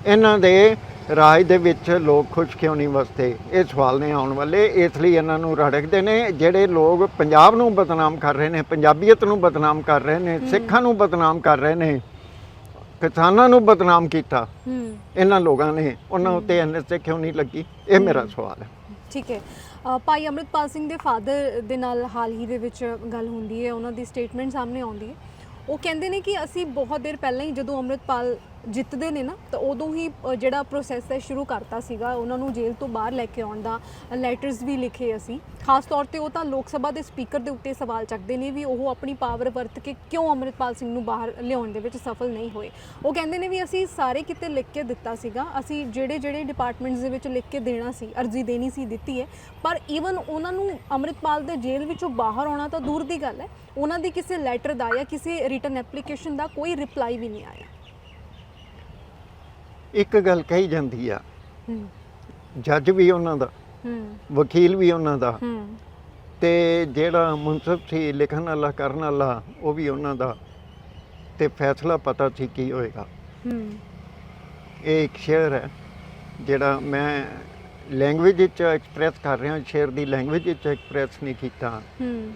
ਇਹਨਾਂ ਦੇ ਰਾਜ ਦੇ ਵਿੱਚ ਲੋਕ ਖੁਸ਼ ਕਿਉਂ ਨਹੀਂ ਵਸਦੇ ਇਹ ਸਵਾਲ ਨੇ ਆਉਣ ਵਾਲੇ ਇਸ ਲਈ ਇਹਨਾਂ ਨੂੰ ਰੜਕਦੇ ਨੇ ਜਿਹੜੇ ਲੋਕ ਪੰਜਾਬ ਨੂੰ ਬਦਨਾਮ ਕਰ ਰਹੇ ਨੇ ਪੰਜਾਬੀਅਤ ਨੂੰ ਬਦਨਾਮ ਕਰ ਰਹੇ ਨੇ ਸਿੱਖਾਂ ਨੂੰ ਬਦਨਾਮ ਕਰ ਰਹੇ ਨੇ ਕਿਸਾਨਾਂ ਨੂੰ ਬਦਨਾਮ ਕੀਤਾ ਇਹਨਾਂ ਲੋਕਾਂ ਨੇ ਉਹਨਾਂ ਉੱਤੇ ਐਨਐਸਏ ਕਿਉਂ ਨਹੀਂ ਲੱਗੀ? ਇਹ ਮੇਰਾ ਸਵਾਲ ਹੈ। ਠੀਕ ਹੈ। ਭਾਈ ਅਮਰਿਤਪਾਲ ਸਿੰਘ ਦੇ ਫਾਦਰ ਦੇ ਨਾਲ ਹਾਲ ਹੀ ਦੇ ਵਿੱਚ ਗੱਲ ਹੁੰਦੀ ਹੈ, ਉਹਨਾਂ ਦੀ ਸਟੇਟਮੈਂਟ ਸਾਹਮਣੇ ਆਉਂਦੀ ਹੈ। ਉਹ ਕਹਿੰਦੇ ਨੇ ਕਿ ਅਸੀਂ ਬਹੁਤ ਦੇਰ ਪਹਿਲਾਂ ਹੀ ਜਦੋਂ ਅਮਰਿਤਪਾਲ ਜਿੱਤਦੇ ਨੇ ਨਾ, ਤਾਂ ਉਦੋਂ ਹੀ ਜਿਹੜਾ ਪ੍ਰੋਸੈਸ ਹੈ ਸ਼ੁਰੂ ਕਰਤਾ ਸੀਗਾ, ਉਹਨਾਂ ਨੂੰ ਜੇਲ੍ਹ ਤੋਂ ਬਾਹਰ ਲੈ ਕੇ ਆਉਣ ਦਾ ਲੈਟਰਸ ਵੀ ਲਿਖੇ ਅਸੀਂ। ਖਾਸ ਤੌਰ ਤੇ ਉਹ ਤਾਂ ਲੋਕ ਸਭਾ ਦੇ ਸਪੀਕਰ ਦੇ ਉੱਤੇ ਸਵਾਲ ਚੱਕਦੇ ਨੇ ਵੀ ਉਹ ਆਪਣੀ ਪਾਵਰ ਵਰਤ ਕੇ ਕਿਉਂ ਅਮਰਿਤਪਾਲ ਸਿੰਘ ਨੂੰ ਬਾਹਰ ਲਿਆਉਣ ਦੇ ਵਿੱਚ ਸਫਲ ਨਹੀਂ ਹੋਏ। ਉਹ ਕਹਿੰਦੇ ਨੇ ਵੀ ਅਸੀਂ ਸਾਰੇ ਕਿਤੇ ਲਿਖ ਕੇ ਦਿੱਤਾ ਸੀਗਾ, ਅਸੀਂ ਜਿਹੜੇ ਜਿਹੜੇ ਡਿਪਾਰਟਮੈਂਟਸ ਦੇ ਵਿੱਚ ਲਿਖ ਕੇ ਦੇਣਾ ਸੀ, ਅਰਜ਼ੀ ਦੇਣੀ ਸੀ, ਦਿੱਤੀ ਹੈ, ਪਰ ਈਵਨ ਉਹਨਾਂ ਨੂੰ ਅਮਰਿਤਪਾਲ ਦੇ ਜੇਲ੍ਹ ਵਿੱਚੋਂ ਬਾਹਰ ਆਉਣਾ ਤਾਂ ਦੂਰ ਦੀ ਗੱਲ ਹੈ। ਉਹਨਾਂ ਦੀ ਕਿਸੇ ਲੈਟਰ ਦਾ ਜਾਂ ਕਿਸੇ ਰਿਟਨ ਐਪਲੀਕੇਸ਼ਨ ਦਾ ਕੋਈ ਰਿਪਲਾਈ ਵੀ ਨਹੀਂ ਆਇਆ। ਇੱਕ ਗੱਲ ਕਹੀ ਜਾਂਦੀ ਆ। ਹੂੰ। ਜੱਜ ਵੀ ਉਹਨਾਂ ਦਾ ਹੂੰ। ਵਕੀਲ ਵੀ ਉਹਨਾਂ ਦਾ ਹੂੰ। ਤੇ ਜਿਹੜਾ ਮੁਨਸਫ ਸੀ ਲਿਖਣ ਵਾਲਾ ਕਰਨ ਵਾਲਾ ਉਹ ਵੀ ਉਹਨਾਂ ਦਾ ਤੇ ਫੈਸਲਾ ਪਤਾ ਸੀ ਕੀ ਹੋਏਗਾ। ਹੂੰ। ਇਹ ਇੱਕ ਸ਼ੇਅਰ ਹੈ ਜਿਹੜਾ ਮੈਂ ਲੈਂਗੁਏਜ ਵਿੱਚ ਐਕਸਪ੍ਰੈਸ ਕਰ ਰਿਹਾ ਸ਼ੇਅਰ ਦੀ ਲੈਂਗੁਏਜ ਵਿੱਚ ਐਕਸਪ੍ਰੈਸ ਨਹੀਂ ਕੀਤਾ। ਹੂੰ।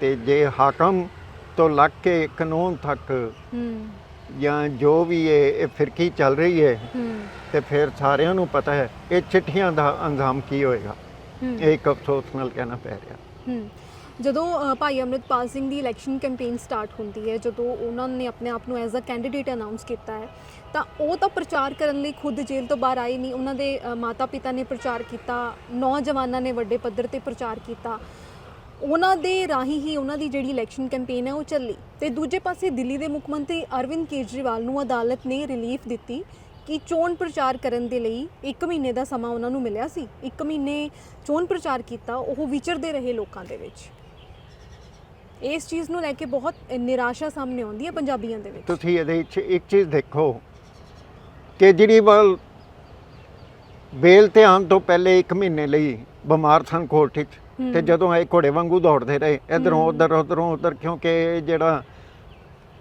ਤੇ ਜੇ ਹਾਕਮ ਤੋਂ ਲੱਗ ਕੇ ਕਾਨੂੰਨ ਤੱਕ ਹੂੰ। ਜਾਂ ਜੋ ਵੀ ਇਹ ਇਹ ਫਿਰਕੀ ਚੱਲ ਰਹੀ ਹੈ ਤੇ ਫਿਰ ਸਾਰਿਆਂ ਨੂੰ ਪਤਾ ਹੈ ਇਹ ਚਿੱਠੀਆਂ ਦਾ ਅੰਜਾਮ ਕੀ ਹੋਏਗਾ। ਇਹ ਇੱਕ ਅਫਸੋਸ ਨਾਲ ਕਹਿਣਾ ਪੈ ਰਿਹਾ। ਜਦੋਂ ਭਾਈ ਅਮਰਿਤਪਾਲ ਸਿੰਘ ਦੀ ਇਲੈਕਸ਼ਨ ਕੈਂਪੇਨ ਸਟਾਰਟ ਹੁੰਦੀ ਹੈ ਜਦੋਂ ਉਹਨਾਂ ਨੇ ਆਪਣੇ ਆਪ ਨੂੰ ਐਜ਼ ਅ ਕੈਂਡੀਡੇਟ ਅਨਾਉਂਸ ਕੀਤਾ ਹੈ ਤਾਂ ਉਹ ਤਾਂ ਪ੍ਰਚਾਰ ਕਰਨ ਲਈ ਖੁਦ ਜੇਲ੍ਹ ਤੋਂ ਬਾਹਰ ਆਏ ਨਹੀਂ। ਉਹਨਾਂ ਦੇ ਮਾਤਾ-ਪਿਤਾ ਨੇ ਪ੍ਰਚਾਰ ਕੀਤਾ ਨੌਜਵਾਨਾਂ ਨੇ ਵੱਡੇ ਪੱਧਰ ਤੇ ਪ੍ਰਚਾਰ ਕੀਤਾ। ਉਹਨਾਂ ਦੇ ਰਾਹੀਂ ਹੀ ਉਹਨਾਂ ਦੀ ਜਿਹੜੀ ਇਲੈਕਸ਼ਨ ਕੈਂਪੇਨ ਹੈ ਉਹ ਚੱਲੀ। ਤੇ ਦੂਜੇ ਪਾਸੇ ਦਿੱਲੀ ਦੇ ਮੁੱਖ ਮੰਤਰੀ ਅਰਵਿੰਦ ਕੇਜਰੀਵਾਲ ਨੂੰ ਅਦਾਲਤ ਨੇ ਰਿਲੀਫ ਦਿੱਤੀ ਕਿ ਚੋਣ ਪ੍ਰਚਾਰ ਕਰਨ ਦੇ ਲਈ 1 ਮਹੀਨੇ ਦਾ ਸਮਾਂ ਉਹਨਾਂ ਨੂੰ ਮਿਲਿਆ ਸੀ। 1 ਮਹੀਨੇ ਚੋਣ ਪ੍ਰਚਾਰ ਕੀਤਾ, ਉਹ ਵਿਚਰਦੇ ਰਹੇ ਲੋਕਾਂ ਦੇ ਵਿੱਚ। ਇਸ ਚੀਜ਼ ਨੂੰ ਲੈ ਕੇ ਬਹੁਤ ਨਿਰਾਸ਼ਾ ਸਾਹਮਣੇ ਆਉਂਦੀ ਹੈ ਪੰਜਾਬੀਆਂ ਦੇ ਵਿੱਚ। ਤੁਸੀਂ ਇਹਦੇ ਵਿੱਚ ਇੱਕ ਚੀਜ਼ ਦੇਖੋ, ਕੇਜਰੀਵਾਲ ਬੇਲ ਤੇ ਆਉਣ ਤੋਂ ਪਹਿਲੇ 1 ਮਹੀਨੇ ਲਈ ਬਿਮਾਰ ਸਨ ਕੋਰਟ ਵਿੱਚ। ਤੇ। ਜਦੋਂ ਆਏ ਘੋੜੇ ਵਾਂਗੂ ਦੌੜਦੇ ਰਹੇ ਇਧਰੋਂ। ਉਧਰ ਉਧਰੋਂ ਉਧਰ ਕਿਉਂਕਿ ਇਹ ਜਿਹੜਾ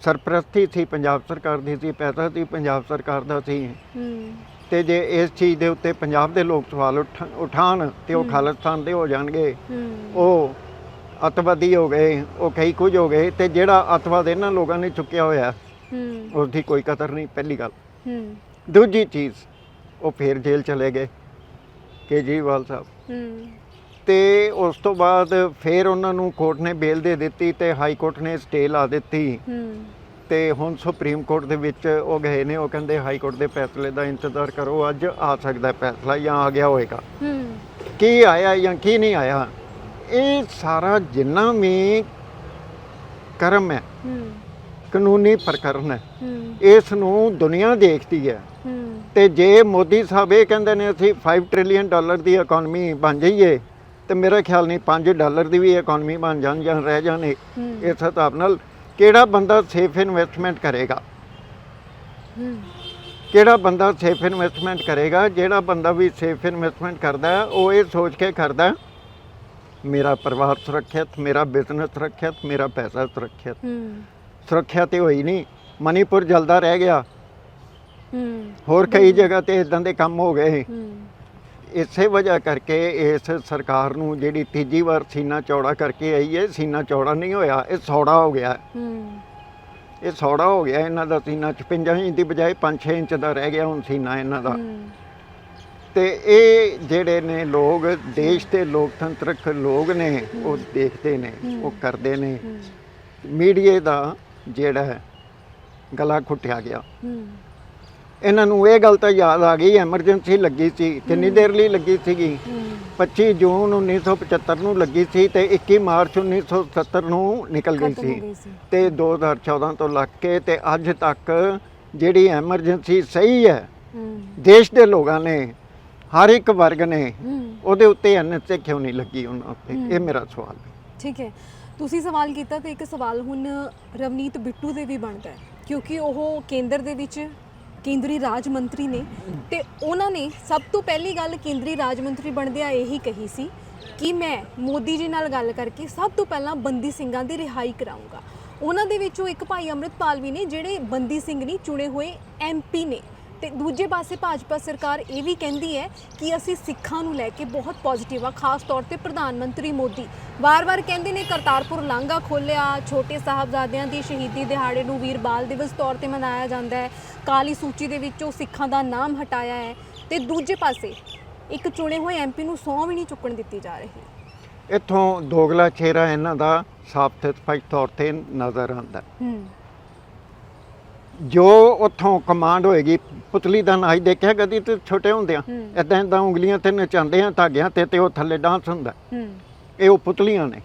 ਸਰਪ੍ਰਸਤੀ ਸੀ ਪੰਜਾਬ ਸਰਕਾਰ ਦੀ ਸੀ ਪੈਸਾ ਸੀ ਪੰਜਾਬ ਸਰਕਾਰ ਦਾ ਸੀ। ਹੂੰ। ਤੇ ਜੇ ਇਸ ਚੀਜ਼ ਦੇ ਉੱਤੇ ਪੰਜਾਬ ਦੇ ਲੋਕ ਸਵਾਲ ਉਠ- ਉਠਾਉਣ ਤੇ ਉਹ ਖਾਲਿਸਤਾਨ ਦੇ ਹੋ ਜਾਣਗੇ ਉਹ ਅਤਵਾਦੀ ਹੋ ਗਏ ਉਹ ਕਈ ਕੁਝ ਹੋ ਗਏ ਤੇ ਜਿਹੜਾ ਅਤਵਾਦ ਇਹਨਾਂ ਲੋਕਾਂ ਨੇ ਚੁੱਕਿਆ ਹੋਇਆ ਹੂੰ। ਉਸ ਦੀ ਕੋਈ ਕਦਰ ਨਹੀਂ ਪਹਿਲੀ ਗੱਲ। ਹੂੰ। ਦੂਜੀ ਚੀਜ਼ ਉਹ ਫੇਰ ਜੇਲ੍ਹ ਚਲੇ ਗਏ ਕੇਜਰੀਵਾਲ ਸਾਹਿਬ। ਹੂੰ। ਤੇ ਉਸ ਤੋਂ ਬਾਅਦ ਫੇਰ ਉਹਨਾਂ ਨੂੰ ਕੋਰਟ ਨੇ ਬੇਲ ਦੇ ਦਿੱਤੀ ਤੇ ਹਾਈ ਕੋਰਟ ਨੇ ਸਟੇ ਲਾ ਦਿੱਤੀ। ਤੇ ਹੁਣ ਸੁਪਰੀਮ ਕੋਰਟ ਦੇ ਵਿੱਚ ਉਹ ਗਏ ਨੇ ਉਹ ਕਹਿੰਦੇ ਹਾਈ ਕੋਰਟ ਦੇ ਫੈਸਲੇ ਦਾ ਇੰਤਜ਼ਾਰ ਕਰੋ ਅੱਜ ਆ ਸਕਦਾ ਫੈਸਲਾ ਜਾਂ ਆ ਗਿਆ ਹੋਏਗਾ। ਕੀ ਆਇਆ ਜਾਂ ਕੀ ਨਹੀਂ ਆਇਆ? ਇਹ ਸਾਰਾ ਜਿੰਨਾ ਵੀ ਕਰਮ ਹੈ ਕਾਨੂੰਨੀ ਪ੍ਰਕਰਨ ਹੈ ਇਸ ਨੂੰ ਦੁਨੀਆ ਦੇਖਦੀ ਹੈ। ਹੂੰ। ਤੇ ਜੇ ਮੋਦੀ ਸਾਹਿਬ ਇਹ ਕਹਿੰਦੇ ਨੇ ਅਸੀਂ 5 ਟ੍ਰਿਲੀਅਨ ਡਾਲਰ ਦੀ ਇਕਨੋਮੀ ਬਣ ਜਾਈਏ ਤੇ ਮੇਰਾ ਖਿਆਲ ਨਹੀਂ 5 ਡਾਲਰ ਦੀ ਵੀ ਇਕਨੋਮੀ ਬਣ ਜਾਣ ਜਾਂ ਰਹਿ ਜਾਣੇ ਹੂੰ। ਇਸ ਹਿਸਾਬ ਨਾਲ ਕਿਹੜਾ ਬੰਦਾ ਸੇਫ ਇਨਵੈਸਟਮੈਂਟ ਕਰੇਗਾ? ਕਿਹੜਾ ਬੰਦਾ ਸੇਫ ਇਨਵੈਸਟਮੈਂਟ ਕਰੇਗਾ? ਜਿਹੜਾ ਬੰਦਾ ਵੀ ਸੇਫ ਇਨਵੈਸਟਮੈਂਟ ਕਰਦਾ ਉਹ ਇਹ ਸੋਚ ਕੇ ਕਰਦਾ ਮੇਰਾ ਪਰਿਵਾਰ ਸੁਰੱਖਿਅਤ ਮੇਰਾ ਬਿਜ਼ਨਸ ਸੁਰੱਖਿਅਤ ਮੇਰਾ ਪੈਸਾ ਸੁਰੱਖਿਅਤ। ਸੁਰੱਖਿਆ ਤੇ ਹੋਈ ਨਹੀਂ। ਮਨੀਪੁਰ ਜਲਦਾ ਰਹਿ ਗਿਆ। ਹੋਰ ਕਈ ਜਗ੍ਹਾ ਤੇ ਇਦਾਂ ਦੇ ਕੰਮ ਹੋ ਗਏ। ਇਸੇ ਵਜ੍ਹਾ ਕਰਕੇ ਇਸ ਸਰਕਾਰ ਨੂੰ ਜਿਹੜੀ ਤੀਜੀ ਵਾਰ ਸੀਨਾ ਚੌੜਾ ਕਰਕੇ ਆਈ ਹੈ ਸੀਨਾ ਚੌੜਾ ਨਹੀਂ ਹੋਇਆ ਇਹ ਸੌੜਾ ਹੋ ਗਿਆ। ਹੂੰ। ਇਹ ਸੌੜਾ ਹੋ ਗਿਆ ਇਹਨਾਂ ਦਾ ਸੀਨਾ 56 ਇੰਚ ਦੀ ਬਜਾਏ 5-6 ਇੰਚ ਦਾ ਰਹਿ ਗਿਆ ਹੁਣ ਸੀਨਾ ਇਹਨਾਂ ਦਾ। ਤੇ ਇਹ ਜਿਹੜੇ ਨੇ ਲੋਕ ਦੇਸ਼ ਦੇ ਲੋਕਤੰਤਰਕ ਲੋਕ ਨੇ ਉਹ ਦੇਖਦੇ ਨੇ ਉਹ ਕਰਦੇ ਨੇ। ਮੀਡੀਆ ਦਾ ਜਿਹੜਾ ਗਲਾ ਘੁੱਟਿਆ ਗਿਆ। ਹੂੰ। ਇਹਨਾਂ ਨੂੰ ਇਹ ਗੱਲ ਤਾਂ ਯਾਦ ਆ ਗਈ ਐਮਰਜੈਂਸੀ ਲੱਗੀ ਸੀ ਕਿੰਨੀ ਦੇਰ ਲਈ ਲੱਗੀ ਸੀਗੀ? ਹੂੰ। 25 ਜੂਨ 1975 ਨੂੰ ਲੱਗੀ ਸੀ ਤੇ 21 ਮਾਰਚ 1970 ਨੂੰ ਨਿਕਲ ਗਈ ਸੀ ਤੇ 2014 ਤੋਂ ਲੱਗ ਕੇ ਤੇ ਅੱਜ ਤੱਕ ਜਿਹੜੀ ਐਮਰਜੈਂਸੀ ਸਹੀ ਹੈ ਦੇਸ਼ ਦੇ ਲੋਕਾਂ ਨੇ ਹਰ ਇੱਕ ਵਰਗ ਨੇ ਉਹਦੇ ਉੱਤੇ ਐਨਐਸਏ ਕਿਉਂ ਨਹੀਂ ਲੱਗੀ ਉਹਨਾਂ ਉੱਤੇ? ਇਹ ਮੇਰਾ ਸਵਾਲ ਹੈ। ਠੀਕ ਹੈ। ਤੁਸੀਂ ਸਵਾਲ ਕੀਤਾ ਤੇ ਇੱਕ ਸਵਾਲ ਹੁਣ ਰਵਨੀਤ ਬਿੱਟੂ ਦੇ ਵੀ ਬਣਦਾ ਹੈ ਕਿਉਂਕਿ ਉਹ ਕੇਂਦਰ ਦੇ ਵਿੱਚ ਕੇਂਦਰੀ ਰਾਜ ਮੰਤਰੀ ਨੇ ਤੇ ਉਹਨਾਂ ਨੇ ਸਭ ਤੋਂ ਪਹਿਲੀ ਗੱਲ ਕੇਂਦਰੀ ਰਾਜ ਮੰਤਰੀ ਬਣਦਿਆਂ ਇਹੀ ਕਹੀ ਸੀ ਕਿ ਮੈਂ ਮੋਦੀ ਜੀ ਨਾਲ ਗੱਲ ਕਰਕੇ ਸਭ ਤੋਂ ਪਹਿਲਾਂ ਬੰਦੀ ਸਿੰਘਾਂ ਦੀ ਰਿਹਾਈ ਕਰਾਉਂਗਾ ਉਹਨਾਂ ਦੇ ਵਿੱਚੋਂ ਇੱਕ ਭਾਈ ਅੰਮ੍ਰਿਤਪਾਲ ਵੀ ਨੇ, ਜਿਹੜੇ ਬੰਦੀ ਸਿੰਘ ਨਹੀਂ, ਚੁਣੇ ਹੋਏ ਐਮਪੀ ਨੇ। ਤੇ ਦੂਜੇ ਪਾਸੇ ਭਾਜਪਾ ਸਰਕਾਰ ਇਹ ਵੀ ਕਹਿੰਦੀ ਹੈ ਕਿ ਅਸੀਂ ਸਿੱਖਾਂ ਨੂੰ ਲੈ ਕੇ ਬਹੁਤ ਪੋਜ਼ਿਟਿਵ ਆ ਖਾਸ ਤੌਰ ਤੇ ਪ੍ਰਧਾਨ ਮੰਤਰੀ ਮੋਦੀ। ਵਾਰ-ਵਾਰ ਕਹਿੰਦੇ ਨੇ ਕਰਤਾਰਪੁਰ ਲਾਂਘਾ ਖੋਲਿਆ ਛੋਟੇ ਸਾਹਿਬਜ਼ਾਦਿਆਂ ਦੀ ਸ਼ਹੀਦੀ ਦਿਹਾੜੇ ਨੂੰ ਵੀਰ ਬਾਲ ਦਿਵਸ ਤੌਰ ਤੇ ਮਨਾਇਆ ਜਾਂਦਾ ਹੈ। ਕਾਲੀ ਸੂਚੀ ਦੇ ਵਿੱਚੋਂ ਸਿੱਖਾਂ ਦਾ ਨਾਮ ਹਟਾਇਆ ਹੈ ਤੇ ਦੂਜੇ ਪਾਸੇ ਇੱਕ ਚੁਣੇ ਹੋਏ ਐਮਪੀ ਨੂੰ ਸਹੁੰ ਵੀ ਨਹੀਂ ਚੁੱਕਣ ਦਿੱਤੀ ਜਾ ਰਹੀ। ਇੱਥੋਂ ਦੋਗਲਾ ਚਿਹਰਾ ਇਹਨਾਂ ਦਾ ਸਾਫ਼ ਤੇ ਸਪਸ਼ਟ ਤੌਰ ਤੇ ਨਜ਼ਰ ਆਉਂਦਾ ਹੂੰ। ਜੋ ਉੱਥੋਂ ਕਮਾਂਡ ਹੋਏਗੀ ਪੁਤਲੀ ਦਾ ਨਾਚ ਦੇਖਿਆ ਕਦੀ ਤੇ ਛੋਟੇ ਹੁੰਦਿਆਂ। ਇਦਾਂ ਇਦਾਂ ਉਂਗਲੀਆਂ ਤੇ ਨਚਾਉਂਦੇ ਆ ਧਾਗਿਆਂ ਤੇ ਤੇ ਉਹ ਥੱਲੇ ਡਾਂਸ ਹੁੰਦਾ। ਇਹ ਉਹ ਪੁਤਲੀਆਂ ਨੇ।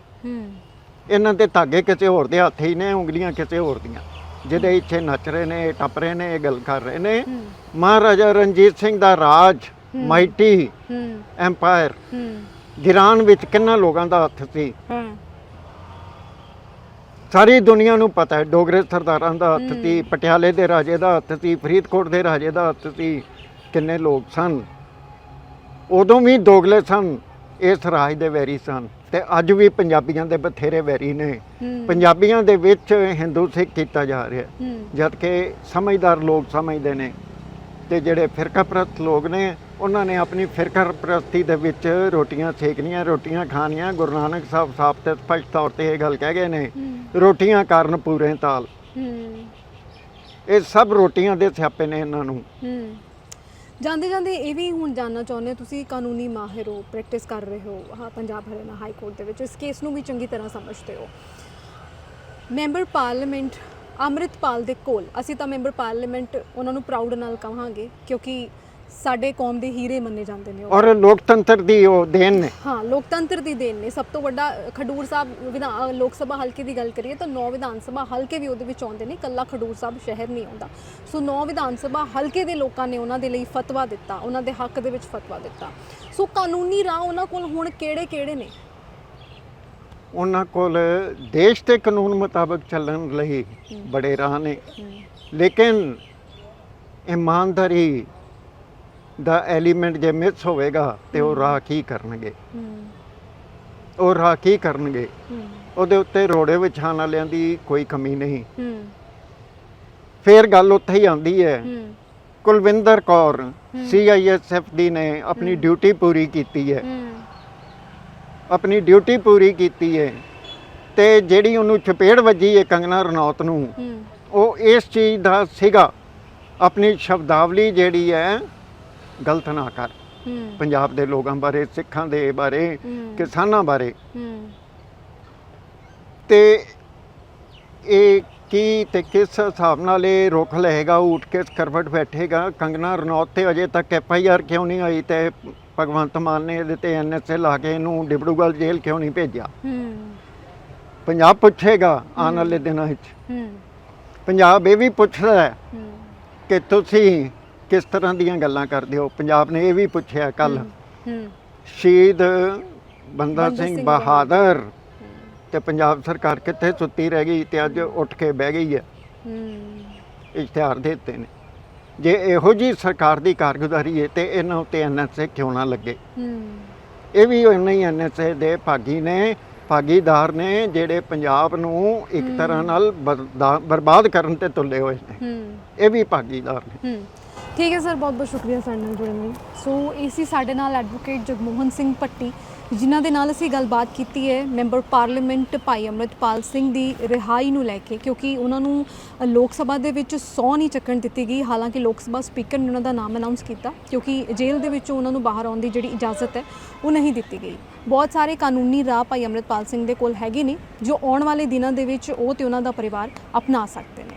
ਇਹਨਾਂ ਦੇ ਧਾਗੇ ਕਿਸੇ ਹੋਰ ਦੇ ਹੱਥ ਹੀ ਨੇ ਉਂਗਲੀਆਂ ਕਿਸੇ ਹੋਰ ਦੀਆਂ। ਜਿਹਦੇ ਇੱਥੇ ਨੱਚ ਰਹੇ ਨੇ ਟੱਪ ਰਹੇ ਨੇ ਇਹ ਗੱਲ ਕਰ ਰਹੇ ਨੇ। ਮਹਾਰਾਜਾ ਰਣਜੀਤ ਸਿੰਘ ਦਾ ਰਾਜ ਮਾਈਟੀ ਐਮਪਾਇਰ ਗਿਰਾਨ ਵਿੱਚ ਕਿੰਨਾ ਲੋਕਾਂ ਦਾ ਹੱਥ ਸੀ? ਸਾਰੀ ਦੁਨੀਆ ਨੂੰ ਪਤਾ ਹੈ ਡੋਗਰੇ ਸਰਦਾਰਾਂ ਦਾ ਹੱਥ ਸੀ ਪਟਿਆਲੇ ਦੇ ਰਾਜੇ ਦਾ ਹੱਥ ਸੀ ਫਰੀਦਕੋਟ ਦੇ ਰਾਜੇ ਦਾ ਹੱਥ ਸੀ ਕਿੰਨੇ ਲੋਕ ਸਨ। ਉਦੋਂ ਵੀ ਦੋਗਲੇ ਸਨ ਇਸ ਰਾਜ ਦੇ ਵੈਰੀ ਸਨ ਤੇ ਅੱਜ ਵੀ ਪੰਜਾਬੀਆਂ ਦੇ ਬਥੇਰੇ ਵੈਰੀ ਨੇ। ਪੰਜਾਬੀਆਂ ਦੇ ਵਿੱਚ ਹਿੰਦੂ ਸਿੱਖ ਕੀਤਾ ਜਾ ਰਿਹਾ ਜਦ ਕਿ ਸਮਝਦਾਰ ਲੋਕ ਸਮਝਦੇ ਨੇ। ਤੇ ਜਿਹੜੇ ਫਿਰਕਾ ਪ੍ਰਸਤ ਲੋਕ ਨੇ ਉਹਨਾਂ ਨੇ ਆਪਣੀ ਫਿਰਕਾ ਪ੍ਰਸਤੀ ਦੇ ਵਿੱਚ ਰੋਟੀਆਂ ਸੇਕਣੀਆਂ ਰੋਟੀਆਂ ਖਾਣੀਆਂ। ਗੁਰੂ ਨਾਨਕ ਸਾਹਿਬ ਸਾਫ਼ ਤੇ ਸਪਸ਼ਟ ਤੌਰ ਤੇ ਇਹ ਗੱਲ ਕਹਿ ਗਏ ਨੇ ਰੋਟੀਆਂ ਕਾਰਨ ਪੂਰੇ ਤਾਲ। ਇਹ ਸਭ ਰੋਟੀਆਂ ਦੇ ਸਿਆਪੇ ਨੇ ਇਹਨਾਂ ਨੂੰ। ਜਾਂਦੇ ਜਾਂਦੇ ਇਹ ਵੀ ਹੁਣ ਜਾਨਣਾ ਚਾਹੁੰਦੇ ਤੁਸੀਂ ਕਾਨੂੰਨੀ ਮਾਹਿਰ ਹੋ ਪ੍ਰੈਕਟਿਸ ਕਰ ਰਹੇ ਹੋ ਹਾਂ ਪੰਜਾਬ ਹਰਿਆਣਾ ਹਾਈ ਕੋਰਟ ਦੇ ਵਿੱਚ। ਇਸ ਕੇਸ ਨੂੰ ਵੀ ਚੰਗੀ ਤਰ੍ਹਾਂ ਸਮਝਦੇ ਹੋ। ਮੈਂਬਰ ਪਾਰਲੀਮੈਂਟ ਅੰਮ੍ਰਿਤਪਾਲ ਦੇ ਕੋਲ। ਅਸੀਂ ਤਾਂ ਮੈਂਬਰ ਪਾਰਲੀਮੈਂਟ ਉਹਨਾਂ ਨੂੰ ਪ੍ਰਾਊਡ ਨਾਲ ਕਹਾਂਗੇ ਕਿਉਂਕਿ ਸਾਡੇ ਕੌਮ ਦੇ ਹੀਰੇ ਮੰਨੇ ਜਾਂਦੇ ਨੇ ਉਹ। ਔਰ ਲੋਕਤੰਤਰ ਦੀ ਉਹ ਦੇਣ ਨੇ। ਹਾਂ ਲੋਕਤੰਤਰ ਦੀ ਦੇਣ ਨੇ। ਸਭ ਤੋਂ ਵੱਡਾ ਖਡੂਰ ਸਾਹਿਬ ਵਿਧਾਨ ਲੋਕ ਸਭਾ ਹਲਕੇ ਦੀ ਗੱਲ ਕਰੀਏ ਤਾਂ ਨੌ ਵਿਧਾਨ ਸਭਾ ਹਲਕੇ ਵੀ ਉਹਦੇ ਵਿੱਚ ਆਉਂਦੇ ਨੇ। ਕੱਲਾ ਖਡੂਰ ਸਾਹਿਬ ਸ਼ਹਿਰ ਨਹੀਂ ਆਉਂਦਾ। ਸੋ ਨੌ ਵਿਧਾਨ ਸਭਾ ਹਲਕੇ ਦੇ ਲੋਕਾਂ ਨੇ ਉਹਨਾਂ ਦੇ ਲਈ ਫਤਵਾ ਦਿੱਤਾ। ਉਹਨਾਂ ਦੇ ਹੱਕ ਦੇ ਵਿੱਚ ਫਤਵਾ ਦਿੱਤਾ। ਸੋ ਕਾਨੂੰਨੀ ਰਾਹ ਉਹਨਾਂ ਕੋਲ ਹੁਣ ਕਿਹੜੇ ਕਿਹੜੇ ਨੇ? ਉਹਨਾਂ ਕੋਲ ਦੇਸ਼ ਦੇ ਕਾਨੂੰਨ ਮੁਤਾਬਕ ਚੱਲਣ ਲਈ ਬੜੇ ਰਾਹ ਨੇ। ਲੇਕਿਨ ਇਮਾਨਦਾਰੀ ਦਾ ਐਲੀਮੈਂਟ ਜੇ ਮਿਸ ਹੋਵੇਗਾ ਤੇ ਉਹ ਰਾਹ ਕੀ ਕਰਨਗੇ? ਉਹ ਰਾਹ ਕੀ ਕਰਨਗੇ? ਉਹਦੇ ਉੱਤੇ ਰੋੜੇ ਵਿਛਾਣ ਵਾਲਿਆਂ ਦੀ ਕੋਈ ਕਮੀ ਨਹੀਂ। ਫੇਰ ਗੱਲ ਉੱਥੇ ਹੀ ਆਉਂਦੀ ਹੈ। ਕੁਲਵਿੰਦਰ ਕੌਰ ਸੀਆਈਐਸਐਫ ਦੀ ਨੇ ਆਪਣੀ ਡਿਊਟੀ ਪੂਰੀ ਕੀਤੀ ਹੂੰ। ਆਪਣੀ ਡਿਊਟੀ ਪੂਰੀ ਕੀਤੀ ਹੈ ਤੇ ਜਿਹੜੀ ਉਹਨੂੰ ਚਪੇੜ ਵੱਜੀ ਹੈ ਕੰਗਨਾ ਰਣੌਤ ਨੂੰ ਉਹ ਇਸ ਚੀਜ਼ ਦਾ ਸੀਗਾ ਆਪਣੀ ਸ਼ਬਦਾਵਲੀ ਜਿਹੜੀ ਹੈ ਗਲਤ ਨਾ ਕਰ। ਪੰਜਾਬ ਦੇ ਲੋਕਾਂ ਬਾਰੇ ਸਿੱਖਾਂ ਦੇ ਬਾਰੇ ਕਿਸਾਨਾਂ ਬਾਰੇ। ਤੇ ਇਹ ਕੀ ਤੇ ਕਿਸ ਹਿਸਾਬ ਨਾਲ ਇਹ ਰੁਖ ਲਏਗਾ ਉੱਠ ਕੇ ਕਰਵਟ ਬੈਠੇਗਾ ਕੰਗਨਾ ਰਣੌਤ ਤੇ ਅਜੇ ਤੱਕ ਐਫ ਆਈ ਆਰ ਕਿਉਂ ਨਹੀਂ ਆਈ ਤੇ ਭਗਵੰਤ ਮਾਨ ਨੇ ਇਹਦੇ ਤੇ ਐਨਐਸਏ ਲਾ ਕੇ ਇਹਨੂੰ ਡਿਬੜੂਗੜ੍ਹ ਜੇਲ੍ਹ ਕਿਉਂ ਨਹੀਂ ਭੇਜਿਆ? ਹੂੰ। ਪੰਜਾਬ ਪੁੱਛੇਗਾ ਆਉਣ ਵਾਲੇ ਦਿਨਾਂ ਵਿੱਚ। ਹੂੰ। ਪੰਜਾਬ ਇਹ ਵੀ ਪੁੱਛਦਾ ਹੈ ਹੂੰ। ਕਿ ਤੁਸੀਂ ਕਿਸ ਤਰ੍ਹਾਂ ਦੀਆਂ ਗੱਲਾਂ ਕਰਦੇ ਹੋ? ਪੰਜਾਬ ਨੇ ਇਹ ਵੀ ਪੁੱਛਿਆ ਕੱਲ ਹੂੰ। ਸ਼ਹੀਦ ਬੰਦਾ ਸਿੰਘ ਬਹਾਦਰ। ਤੇ ਪੰਜਾਬ ਸਰਕਾਰ ਕਿੱਥੇ ਸੁੱਤੀ ਰਹਿ ਗਈ ਤੇ ਅੱਜ ਉੱਠ ਕੇ ਬਹਿ ਗਈ ਹੈ। ਹੂੰ। ਇਸ਼ਤਿਹਾਰ ਦੇ ਦਿੱਤੇ ਨੇ। ਜੇ ਇਹੋ ਜੀ ਸਰਕਾਰ ਦੀ ਕਾਰਗੁਜ਼ਾਰੀ ਹੈ ਤੇ ਇਹਨਾਂ ਉੱਤੇ ਐਨਐਸਏ ਕਿਉਂ ਨਾ ਲੱਗੇ? ਹੂੰ। ਇਹ ਵੀ ਉਹਨਾਂ ਹੀ ਐਨਐਸਏ ਦੇ ਭਾਗੀ ਨੇ ਭਾਗੀਦਾਰ ਨੇ ਜਿਹੜੇ ਪੰਜਾਬ ਨੂੰ ਇੱਕ ਤਰ੍ਹਾਂ ਨਾਲ ਬਰਬਾਦ ਕਰਨ ਤੇ ਤੁਲੇ ਹੋਏ ਨੇ। ਹੂੰ। ਇਹ ਵੀ ਭਾਗੀਦਾਰ ਨੇ। ਠੀਕ ਹੈ ਸਰ ਬਹੁਤ ਬਹੁਤ ਸ਼ੁਕਰੀਆ ਸਾਡੇ ਨਾਲ ਜੁੜਨ ਲਈ ਸੋ ਇਸੀ ਸਾਡੇ ਨਾਲ ਐਡਵੋਕੇਟ ਜਗਮੋਹਨ ਸਿੰਘ ਪੱਟੀ ਜਿਨ੍ਹਾਂ ਦੇ ਨਾਲ ਅਸੀਂ ਗੱਲਬਾਤ ਕੀਤੀ ਹੈ, ਮੈਂਬਰ ਪਾਰਲੀਮੈਂਟ ਭਾਈ ਅਮਰਿਤਪਾਲ ਸਿੰਘ ਦੀ ਰਿਹਾਈ ਨੂੰ ਲੈ ਕੇ, ਕਿਉਂਕਿ ਉਹਨਾਂ ਨੂੰ ਲੋਕ ਸਭਾ ਦੇ ਵਿੱਚ ਸਹੁੰ ਨਹੀਂ ਚੱਕਣ ਦਿੱਤੀ ਗਈ। ਹਾਲਾਂਕਿ ਲੋਕ ਸਭਾ ਸਪੀਕਰ ਨੇ ਉਹਨਾਂ ਦਾ ਨਾਮ ਅਨਾਉਂਸ ਕੀਤਾ, ਕਿਉਂਕਿ ਜੇਲ੍ਹ ਦੇ ਵਿੱਚੋਂ ਉਹਨਾਂ ਨੂੰ ਬਾਹਰ ਆਉਣ ਦੀ ਜਿਹੜੀ ਇਜਾਜ਼ਤ ਹੈ, ਉਹ ਨਹੀਂ ਦਿੱਤੀ ਗਈ। ਬਹੁਤ ਸਾਰੇ ਕਾਨੂੰਨੀ ਰਾਹ ਭਾਈ ਅਮਰਿਤਪਾਲ ਸਿੰਘ ਦੇ ਕੋਲ ਹੈਗੇ ਨੇ, ਜੋ ਆਉਣ ਵਾਲੇ ਦਿਨਾਂ ਦੇ ਵਿੱਚ ਉਹ ਤੇ ਉਹਨਾਂ ਦਾ ਪਰਿਵਾਰ ਅਪਣਾ ਸਕਦੇ ਨੇ।